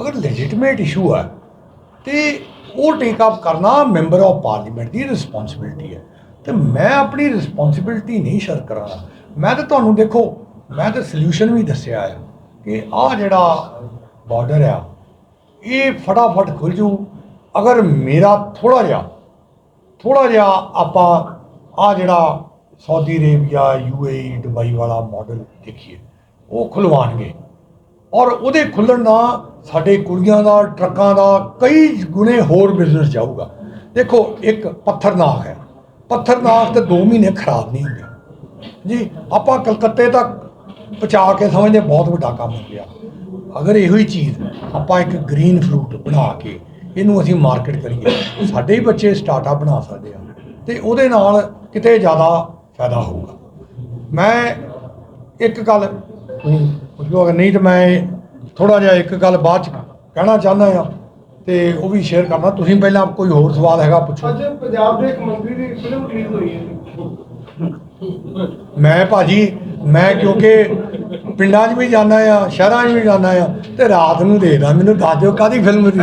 ਅਗਰ ਲੈਜਿਟਮੇਟ ਇਸ਼ੂ ਹੈ ਤੇ ਉਹ ਟੇਕ ਅਪ ਕਰਨਾ ਮੈਂਬਰ ਆਫ ਪਾਰਲੀਮੈਂਟ ਦੀ ਰਿਸਪੌਂਸਿਬਿਲਟੀ ਹੈ। ਤੇ ਮੈਂ ਆਪਣੀ ਰਿਸਪੌਂਸਿਬਿਲਟੀ ਨਹੀਂ ਸ਼ਰ ਕਰਾਂਗਾ ਮੈਂ ਤਾਂ ਤੁਹਾਨੂੰ ਦੇਖੋ, ਮੈਂ ਤਾਂ ਸੋਲੂਸ਼ਨ ਵੀ ਦੱਸਿਆ ਹੈ ਕਿ ਆਹ ਜਿਹੜਾ ਬਾਰਡਰ ਆ, ਇਹ ਫਟਾਫਟ ਖੁੱਲ ਜੂ। ਅਗਰ ਮੇਰਾ ਥੋੜਾ ਜਿਹਾ ਥੋੜਾ ਜਿਹਾ ਆਪਾਂ ਆ ਜਿਹੜਾ ਸਾਊਦੀ ਅਰੇਬੀਆ ਯੂਏਈ ਦੁਬਈ ਵਾਲਾ ਮਾਡਲ ਦੇਖੀਏ। ਉਹ ਖੁਲਵਾਣਗੇ। ਔਰ ਉਹਦੇ ਖੁੱਲਣ ਨਾਲ ਸਾਡੇ ਕੁੜੀਆਂ ਦਾ, ਟਰੱਕਾਂ ਦਾ ਕਈ ਗੁਣੇ ਹੋਰ ਬਿਜ਼ਨਸ ਜਾਊਗਾ। ਦੇਖੋ, ਇੱਕ ਪੱਥਰਨਾਕ ਹੈ। ਪੱਥਰਨਾਕ ਤੇ 2 ਮਹੀਨੇ ਖਰਾਬ ਨਹੀਂ ਹੁੰਦੇ। ਜੀ, ਆਪਾਂ ਕਲਕੱਤੇ ਤੱਕ ਪਹੁੰਚਾ ਕੇ ਸਮਝਦੇ ਬਹੁਤ ਵੱਡਾ ਕੰਮ ਹੋ ਗਿਆ। ਅਗਰ ਇਹੋ ਹੀ ਚੀਜ਼ ਆਪਾਂ ਇੱਕ ਗ੍ਰੀਨ ਫਰੂਟ ਬਣਾ ਕੇ ਇਹਨੂੰ ਅਸੀਂ ਮਾਰਕੀਟ ਕਰੀਏ, ਸਾਡੇ ਹੀ ਬੱਚੇ ਸਟਾਰਟਅਪ ਬਣਾ ਸਕਦੇ ਆ। ਤੇ ਉਹਦੇ ਨਾਲ ਕਿਤੇ ਜ਼ਿਆਦਾ ਫਾਇਦਾ ਹੋਊਗਾ। ਮੈਂ ਇੱਕ ਗੱਲ ਪੁੱਛੋ ਅਗਰ ਨਹੀਂ ਤਾਂ ਮੈਂ ਥੋੜਾ ਜਿਹਾ ਇੱਕ ਗੱਲ ਬਾਅਦ ਚ ਕਹਿਣਾ ਚਾਹੁੰਦਾ ਆ ਤੇ ਉਹ ਵੀ ਸ਼ੇਅਰ ਕਰਨਾ। ਤੁਸੀਂ ਪਹਿਲਾਂ ਕੋਈ ਹੋਰ ਸਵਾਲ ਹੈਗਾ ਪੁੱਛੋ। ਅੱਜ ਪੰਜਾਬ ਦੇ ਇੱਕ ਮੰਤਰੀ ਦੀ ਫਿਲਮ ਰਿਲੀਜ਼ ਹੋਈ ਹੈ। ਮੈਂ ਭਾਜੀ ਮੈਂ ਕਿਉਂਕਿ ਪਿੰਡਾਂ 'ਚ ਵੀ ਜਾਂਦਾ ਆ ਸ਼ਹਿਰਾਂ 'ਚ ਵੀ ਜਾਂਦਾ ਆ ਤੇ ਰਾਤ ਨੂੰ ਦੇਖਦਾ ਮੈਨੂੰ ਦੱਸ ਦਿਓ ਕਾਦੀ ਫਿਲਮ ਦੀ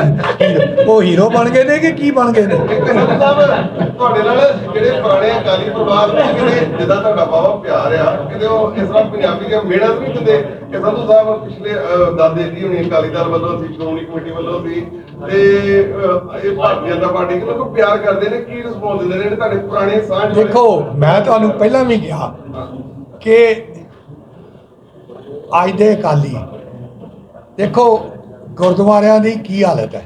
ਉਹ ਹੀਰੋ ਬਣ ਗਏ ਨੇ ਕਿ ਕੀ ਬਣ ਗਏ ਨੇ? ਤੁਹਾਡੇ ਨਾਲ ਜਿਹੜੇ ਪੁਰਾਣੇ ਅਕਾਲੀ ਪਰਿਵਾਰ ਨੇ ਕਿਤੇ ਜਿੱਦਾਂ ਤੁਹਾਡਾ ਬਾਵਾ ਪਿਆਰ ਆ ਕਿਤੇ ਉਹ ਇਸ ਤਰ੍ਹਾਂ ਪੰਜਾਬੀ ਦੀਆਂ ਮਿਹਨਤ ਨਹੀਂ ਦਿੰਦੇ ਕਿ ਸੰਧੂ ਸਾਹਿਬ ਪਿਛਲੇ ਦਾਦੇ ਜੀ ਹੁਣੀ ਅਕਾਲੀ ਦਲ ਵੱਲੋਂ ਸੀ ਸ਼੍ਰੋਮਣੀ ਕਮੇਟੀ ਵੱਲੋਂ ਸੀ ਤੇ ਇਹ ਭਾਰਤੀ ਜਨਤਾ ਪਾਰਟੀ ਕਿਹਨੂੰ ਕੋਈ ਪਿਆਰ ਕਰਦੇ ਨੇ ਕੀ ਰਿਸਪੌਂਸ ਦਿੰਦੇ ਨੇ ਤੁਹਾਡੇ ਪੁਰਾਣੇ ਸਾਂਝ ਦੇਖੋ ਮੈਂ ਤੁਹਾਨੂੰ ਪਹਿਲਾਂ ਵੀ ਕਿਹਾ ਕਿ ਅੱਜ ਦੇ ਅਕਾਲੀ। ਦੇਖੋ, ਗੁਰਦੁਆਰਿਆਂ ਦੀ ਕੀ ਹਾਲਤ ਹੈ?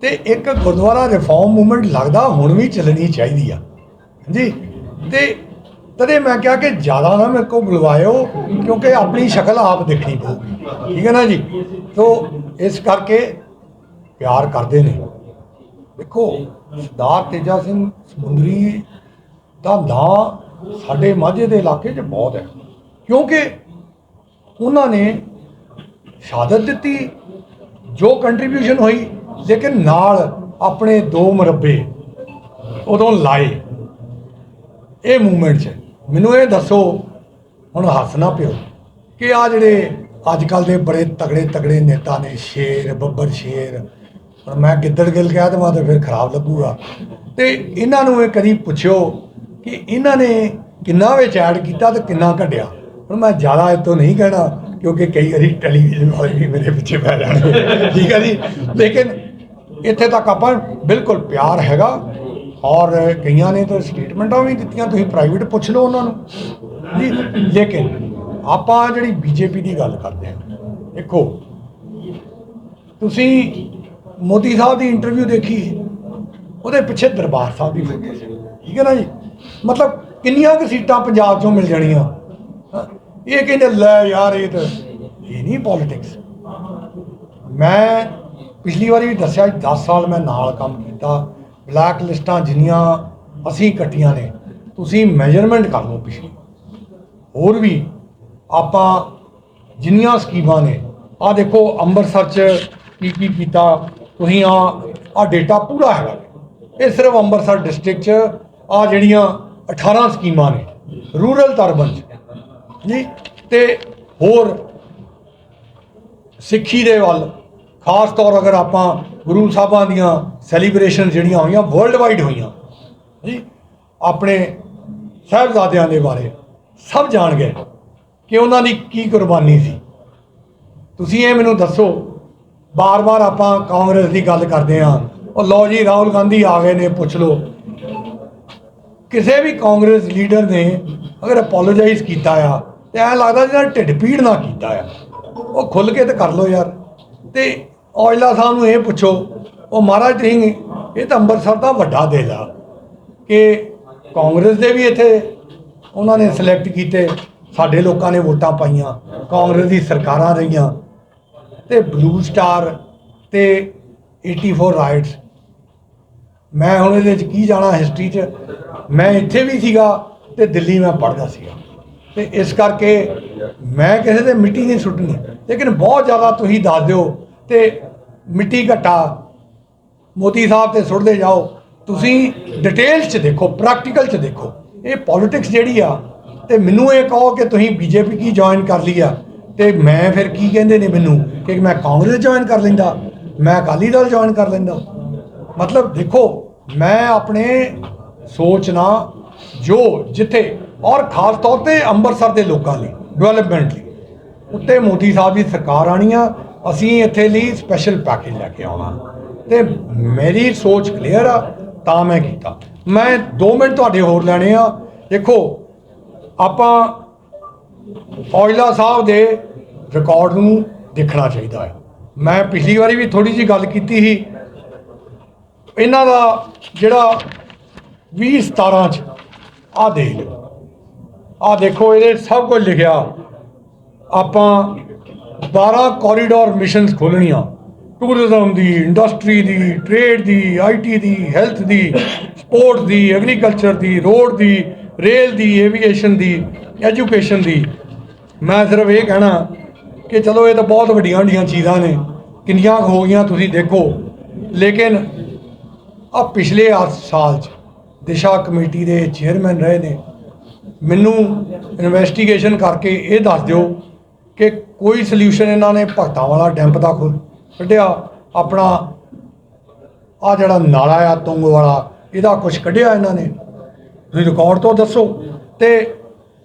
ਤੇ ਇੱਕ ਗੁਰਦੁਆਰਾ ਰਿਫਾਰਮ ਮੂਵਮੈਂਟ ਲੱਗਦਾ ਹੁਣ ਵੀ ਚੱਲਣੀ ਚਾਹੀਦੀ ਆ। ਜੀ ਤੇ ਤਦੇ ਮੈਂ ਕਿਹਾ ਕਿ ਜ਼ਿਆਦਾ ਨਾ ਮੇਰੇ ਕੋਲ ਬੁਲਵਾਇਓ, ਕਿਉਂਕਿ ਆਪਣੀ ਸ਼ਕਲ ਆਪ ਦੇਖਣੀ ਪਊਗੀ ਠੀਕ ਹੈ ਨਾ ਜੀ? ਤੋਂ ਇਸ ਕਰਕੇ ਪਿਆਰ ਕਰਦੇ ਨੇ। ਦੇਖੋ, ਸਰਦਾਰ ਤੇਜਾ ਸਿੰਘ ਸਮੁੰਦਰੀ ਦਾ ਨਾਂ ਸਾਡੇ ਮਾਝੇ ਦੇ ਇਲਾਕੇ 'ਚ ਬਹੁਤ ਹੈ। ਕਿਉਂਕਿ ਉਹਨਾਂ ਨੇ ਸ਼ਹਾਦਤ ਦਿੱਤੀ, ਜੋ ਕੰਟਰੀਬਿਊਸ਼ਨ ਹੋਈ, ਲੇਕਿਨ ਨਾਲ ਆਪਣੇ ਦੋ ਮਰੱਬੇ ਉਦੋਂ ਲਾਏ। ਇਹ ਮੂਵਮੈਂਟ 'ਚ ਮੈਨੂੰ ਇਹ ਦੱਸੋ, ਹੁਣ ਹੱਸ ਨਾ ਪਿਓ, ਕਿ ਆ ਜਿਹੜੇ ਅੱਜ ਕੱਲ ਦੇ ਬੜੇ ਤਗੜੇ ਤਗੜੇ ਨੇਤਾ ਨੇ, ਸ਼ੇਰ, ਬੱਬਰ ਸ਼ੇਰ, ਹੁਣ ਮੈਂ ਗਿੱਦੜ ਗਿੱਲ ਕਹਿ ਦੇਵਾਂ ਤਾਂ ਫਿਰ ਖਰਾਬ ਲੱਗੂਗਾ। ਤੇ ਇਹਨਾਂ ਨੂੰ ਇਹ ਕਦੀ ਪੁੱਛਿਓ ਕਿ ਇਹਨਾਂ ਨੇ ਕਿੰਨਾ ਵਿੱਚ ਐਡ ਕੀਤਾ ਤੇ ਕਿੰਨਾ ਘਟਿਆ? ਹੁਣ ਮੈਂ ਜ਼ਿਆਦਾ ਇਹ ਤੋਂ ਨਹੀਂ ਕਹਿਣਾ, ਕਿਉਂਕਿ ਕਈ ਵਾਰੀ ਟੈਲੀਵਿਜ਼ਨ ਵਾਲੇ ਵੀ ਮੇਰੇ ਪਿੱਛੇ ਪੈ ਜਾਣਗੇ। ਠੀਕ ਹੈ ਜੀ? ਲੇਕਿਨ ਇੱਥੇ ਤੱਕ ਆਪਾਂ ਬਿਲਕੁਲ ਪਿਆਰ ਹੈਗਾ, ਔਰ ਕਈਆਂ ਨੇ ਤਾਂ ਸਟੇਟਮੈਂਟਾਂ ਵੀ ਦਿੱਤੀਆਂ, ਤੁਸੀਂ ਪ੍ਰਾਈਵੇਟ ਪੁੱਛ ਲਓ ਉਹਨਾਂ ਨੂੰ। ਜੀ, ਲੇਕਿਨ ਆਪਾਂ ਜਿਹੜੀ ਬੀਜੇਪੀ ਦੀ ਗੱਲ ਕਰਦੇ ਹਾਂ, ਦੇਖੋ, ਤੁਸੀਂ ਮੋਦੀ ਸਾਹਿਬ ਦੀ ਇੰਟਰਵਿਊ ਦੇਖੀ, ਉਹਦੇ ਪਿੱਛੇ ਦਰਬਾਰ ਸਾਹਿਬ ਦੀ ਫੋਟੋ ਸੀ। ਠੀਕ ਹੈ ਨਾ ਜੀ? ਮਤਲਬ ਕਿੰਨੀਆਂ ਕੁ ਸੀਟਾਂ ਪੰਜਾਬ ਚੋਂ ਮਿਲ ਜਾਣੀਆਂ? ਇਹ ਕਹਿੰਦੇ, ਲੈ ਯਾਰ ਇਹ ਤਾਂ ਇਹ ਨਹੀਂ ਪੋਲਿਟਿਕਸ ਮੈਂ ਪਿਛਲੀ ਵਾਰੀ ਵੀ ਦੱਸਿਆ 10 ਸਾਲ ਮੈਂ ਨਾਲ ਕੰਮ ਕੀਤਾ। ਬਲੈਕ ਲਿਸਟਾਂ ਜਿੰਨੀਆਂ ਅਸੀਂ ਕੱਟੀਆਂ ਨੇ, ਤੁਸੀਂ ਮੈਜਰਮੈਂਟ ਕਰ ਲਓ ਪਿਛਲੀ। ਹੋਰ ਵੀ ਆਪਾਂ ਜਿੰਨੀਆਂ ਸਕੀਮਾਂ ਨੇ ਆ ਦੇਖੋ ਅੰਮ੍ਰਿਤਸਰ ਚ ਕੀ ਕੀ ਕੀਤਾ, ਤੁਸੀਂ ਆ ਆ ਡੇਟਾ ਪੂਰਾ ਹੈਗਾ। ਇਹ ਸਿਰਫ ਅੰਮ੍ਰਿਤਸਰ ਡਿਸਟ੍ਰਿਕਟ ਚ ਆ ਜਿਹੜੀਆਂ 18 ਸਕੀਮਾਂ ਨੇ ਰੂਰਲ ਤਰਬਨ ਚ। ਜੀ, ਤੇ ਹੋਰ ਸਿੱਖੀ ਦੇ ਵੱਲ, ਖਾਸ ਤੌਰ ਅਗਰ ਆਪਾਂ ਗੁਰੂ ਸਾਹਿਬਾਂ ਦੀਆਂ ਸੈਲੀਬ੍ਰੇਸ਼ਨ ਜਿਹੜੀਆਂ ਹੋਈਆਂ ਵਰਲਡ ਵਾਈਡ ਹੋਈਆਂ, ਜੀ, ਆਪਣੇ ਸਾਹਿਬਜ਼ਾਦਿਆਂ ਦੇ ਬਾਰੇ ਸਭ ਜਾਣ ਗਏ ਕਿ ਉਹਨਾਂ ਦੀ ਕੀ ਕੁਰਬਾਨੀ ਸੀ। ਤੁਸੀਂ ਇਹ ਮੈਨੂੰ ਦੱਸੋ, ਬਾਰ-ਬਾਰ ਆਪਾਂ ਕਾਂਗਰਸ ਦੀ ਗੱਲ ਕਰਦੇ ਹਾਂ, ਉਹ ਲਓ ਜੀ, ਰਾਹੁਲ ਗਾਂਧੀ ਆ ਗਏ ਨੇ, ਪੁੱਛ ਲਓ। ਕਿਸੇ ਵੀ ਕਾਂਗਰਸ ਲੀਡਰ ਨੇ ਅਗਰ ਅਪੋਲੋਜਾਈਜ਼ ਕੀਤਾ ਆ ਤੇ ਐਂ ਲੱਗਦਾ ਜਿਹੜਾ ਢਿੱਡ ਪੀੜ ਨਾ ਕੀਤਾ ਆ। ਉਹ ਖੁੱਲ ਕੇ ਤੇ ਕਰ ਲਓ ਯਾਰ। ਤੇ ਔਜਲਾ ਸਾਹਿਬ ਨੂੰ ਇਹ ਪੁੱਛੋ, ਉਹ ਮਹਾਰਾਜ ਸਿੰਘ ਇਹ ਤਾਂ ਅੰਮ੍ਰਿਤਸਰ ਦਾ ਵੱਡਾ ਦਿਲ ਆ ਕਿ ਕਾਂਗਰਸ ਦੇ ਵੀ ਇੱਥੇ ਉਹਨਾਂ ਨੇ ਸਿਲੈਕਟ ਕੀਤੇ, ਸਾਡੇ ਲੋਕਾਂ ਨੇ ਵੋਟਾਂ ਪਾਈਆਂ, ਕਾਂਗਰਸ ਦੀ ਸਰਕਾਰਾਂ ਰਹੀਆਂ। ਤੇ ਬਲੂ ਸਟਾਰ ਤੇ 84 ਰਾਈਟਸ ਮੈਂ ਹੁਣ ਇਹਦੇ ਵਿੱਚ ਕੀ ਜਾਣਾ ਹਿਸਟਰੀ 'ਚ? ਮੈਂ ਇੱਥੇ ਵੀ ਸੀਗਾ ਤੇ ਦਿੱਲੀ ਮੈਂ ਪੜ੍ਹਦਾ ਸੀਗਾ। ਤੇ ਇਸ ਕਰਕੇ ਮੈਂ ਕਿਸੇ ਦੇ ਮਿੱਟੀ ਨਹੀਂ ਸੁੱਟਣੀ। ਲੇਕਿਨ ਬਹੁਤ ਜ਼ਿਆਦਾ ਤੁਸੀਂ ਦੱਸ ਦਿਓ ਤੇ ਮਿੱਟੀ ਘਟਾ, ਮੋਦੀ ਸਾਹਿਬ ਤੇ ਸੁੱਟਦੇ ਜਾਓ। ਤੁਸੀਂ ਡਿਟੇਲ 'ਚ ਦੇਖੋ ਪ੍ਰੈਕਟੀਕਲ 'ਚ ਦੇਖੋ। ਇਹ ਪੋਲਿਟਿਕਸ ਜਿਹੜੀ ਆ, ਤੇ ਮੈਨੂੰ ਇਹ ਕਹੋ ਕਿ ਤੁਸੀਂ ਬੀਜੇਪੀ ਕੀ ਜੁਆਇਨ ਕਰ ਲਈ ਆ। ਤੇ ਮੈਂ ਫਿਰ ਕੀ ਕਹਿੰਦੇ ਨੇ ਮੈਨੂੰ ਕਿ ਮੈਂ ਕਾਂਗਰਸ ਜੁਆਇਨ ਕਰ ਲੈਂਦਾ, ਮੈਂ ਅਕਾਲੀ ਦਲ ਜੁਆਇਨ ਕਰ ਲੈਂਦਾ। ਮਤਲਬ ਦੇਖੋ, ਮੈਂ ਆਪਣੇ ਸੋਚਣਾ ਜੋ ਜਿੱਥੇ ਔਰ ਖਾਸ ਤੌਰ ਤੇ ਅੰਮ੍ਰਿਤਸਰ ਦੇ ਲੋਕਾਂ ਲਈ ਡਿਵੈਲਪਮੈਂਟ ਲਈ। ਉੱਤੇ ਮੋਦੀ ਸਾਹਿਬ ਦੀ ਸਰਕਾਰ ਆਣੀ ਆ ਅਸੀਂ ਇੱਥੇ ਲਈ ਸਪੈਸ਼ਲ ਪੈਕੇਜ ਲੈ ਕੇ ਆਉਣਾ। ਤੇ ਮੇਰੀ ਸੋਚ ਕਲੀਅਰ ਆ, ਤਾਂ ਮੈਂ ਕੀਤਾ। ਮੈਂ 2 ਮਿੰਟ ਤੁਹਾਡੇ ਹੋਰ ਲੈਣੇ ਆ। ਦੇਖੋ, ਆਪਾਂ ਔਜਲਾ ਸਾਹਿਬ ਦੇ ਰਿਕਾਰਡ ਨੂੰ ਦੇਖਣਾ ਚਾਹੀਦਾ ਹੈ। ਮੈਂ ਪਿਛਲੀ ਵਾਰੀ ਵੀ ਥੋੜੀ ਜੀ ਗੱਲ ਕੀਤੀ ਸੀ। ਇਹਨਾਂ ਦਾ ਜਿਹੜਾ 20 17 ਚ ਆ ਦੇਖ ਲਓ। ਆ ਦੇਖੋ, ਇਹਦੇ ਸਭ ਕੁਝ ਲਿਖਿਆ। ਆਪਾਂ 12 ਕੋਰੀਡੋਰ ਮਿਸ਼ਨਸ ਖੋਲਣੀਆਂ ਟੂਰਿਜ਼ਮ ਦੀ ਇੰਡਸਟਰੀ ਦੀ ਟ੍ਰੇਡ ਦੀ ਆਈਟੀ ਦੀ ਹੈਲਥ ਦੀ ਸਪੋਰਟਸ ਦੀ ਐਗਰੀਕਲਚਰ ਦੀ ਰੋਡ ਦੀ ਰੇਲ ਦੀ ਏਵੀਏਸ਼ਨ ਦੀ ਐਜੂਕੇਸ਼ਨ ਦੀ। ਮੈਂ ਸਿਰਫ ਇਹ ਕਹਿਣਾ ਕਿ ਚਲੋ, ਇਹ ਤਾਂ ਬਹੁਤ ਵੱਡੀਆਂ ਵੱਡੀਆਂ ਚੀਜ਼ਾਂ ਨੇ। ਕਿੰਨੀਆਂ ਹੋ ਗਈਆਂ ਤੁਸੀਂ ਦੇਖੋ। ਲੇਕਿਨ ਆ ਪਿਛਲੇ ਅੱਠ ਸਾਲ ਚ ਦਿਸ਼ਾ ਕਮੇਟੀ ਦੇ ਚੇਅਰਮੈਨ ਰਹੇ ਨੇ। ਮੈਨੂੰ ਇਨਵੈਸਟੀਗੇਸ਼ਨ ਕਰਕੇ ਇਹ ਦੱਸ ਦਿਓ ਕਿ ਕੋਈ ਸੋਲੂਸ਼ਨ ਇਹਨਾਂ ਨੇ ਭਗਤਾਂ ਵਾਲਾ ਡੈਂਪ ਦਾ ਖੋਲ ਕੱਢਿਆ, ਆਪਣਾ ਆ ਜਿਹੜਾ ਨਾਲਾ ਆ, ਤੁੰਗ ਵਾਲਾ, ਇਹਦਾ ਕੁਝ ਕੱਢਿਆ ਇਹਨਾਂ ਨੇ। ਤੁਸੀਂ ਰਿਕਾਰਡ ਤੋਂ ਦੱਸੋ। ਤੇ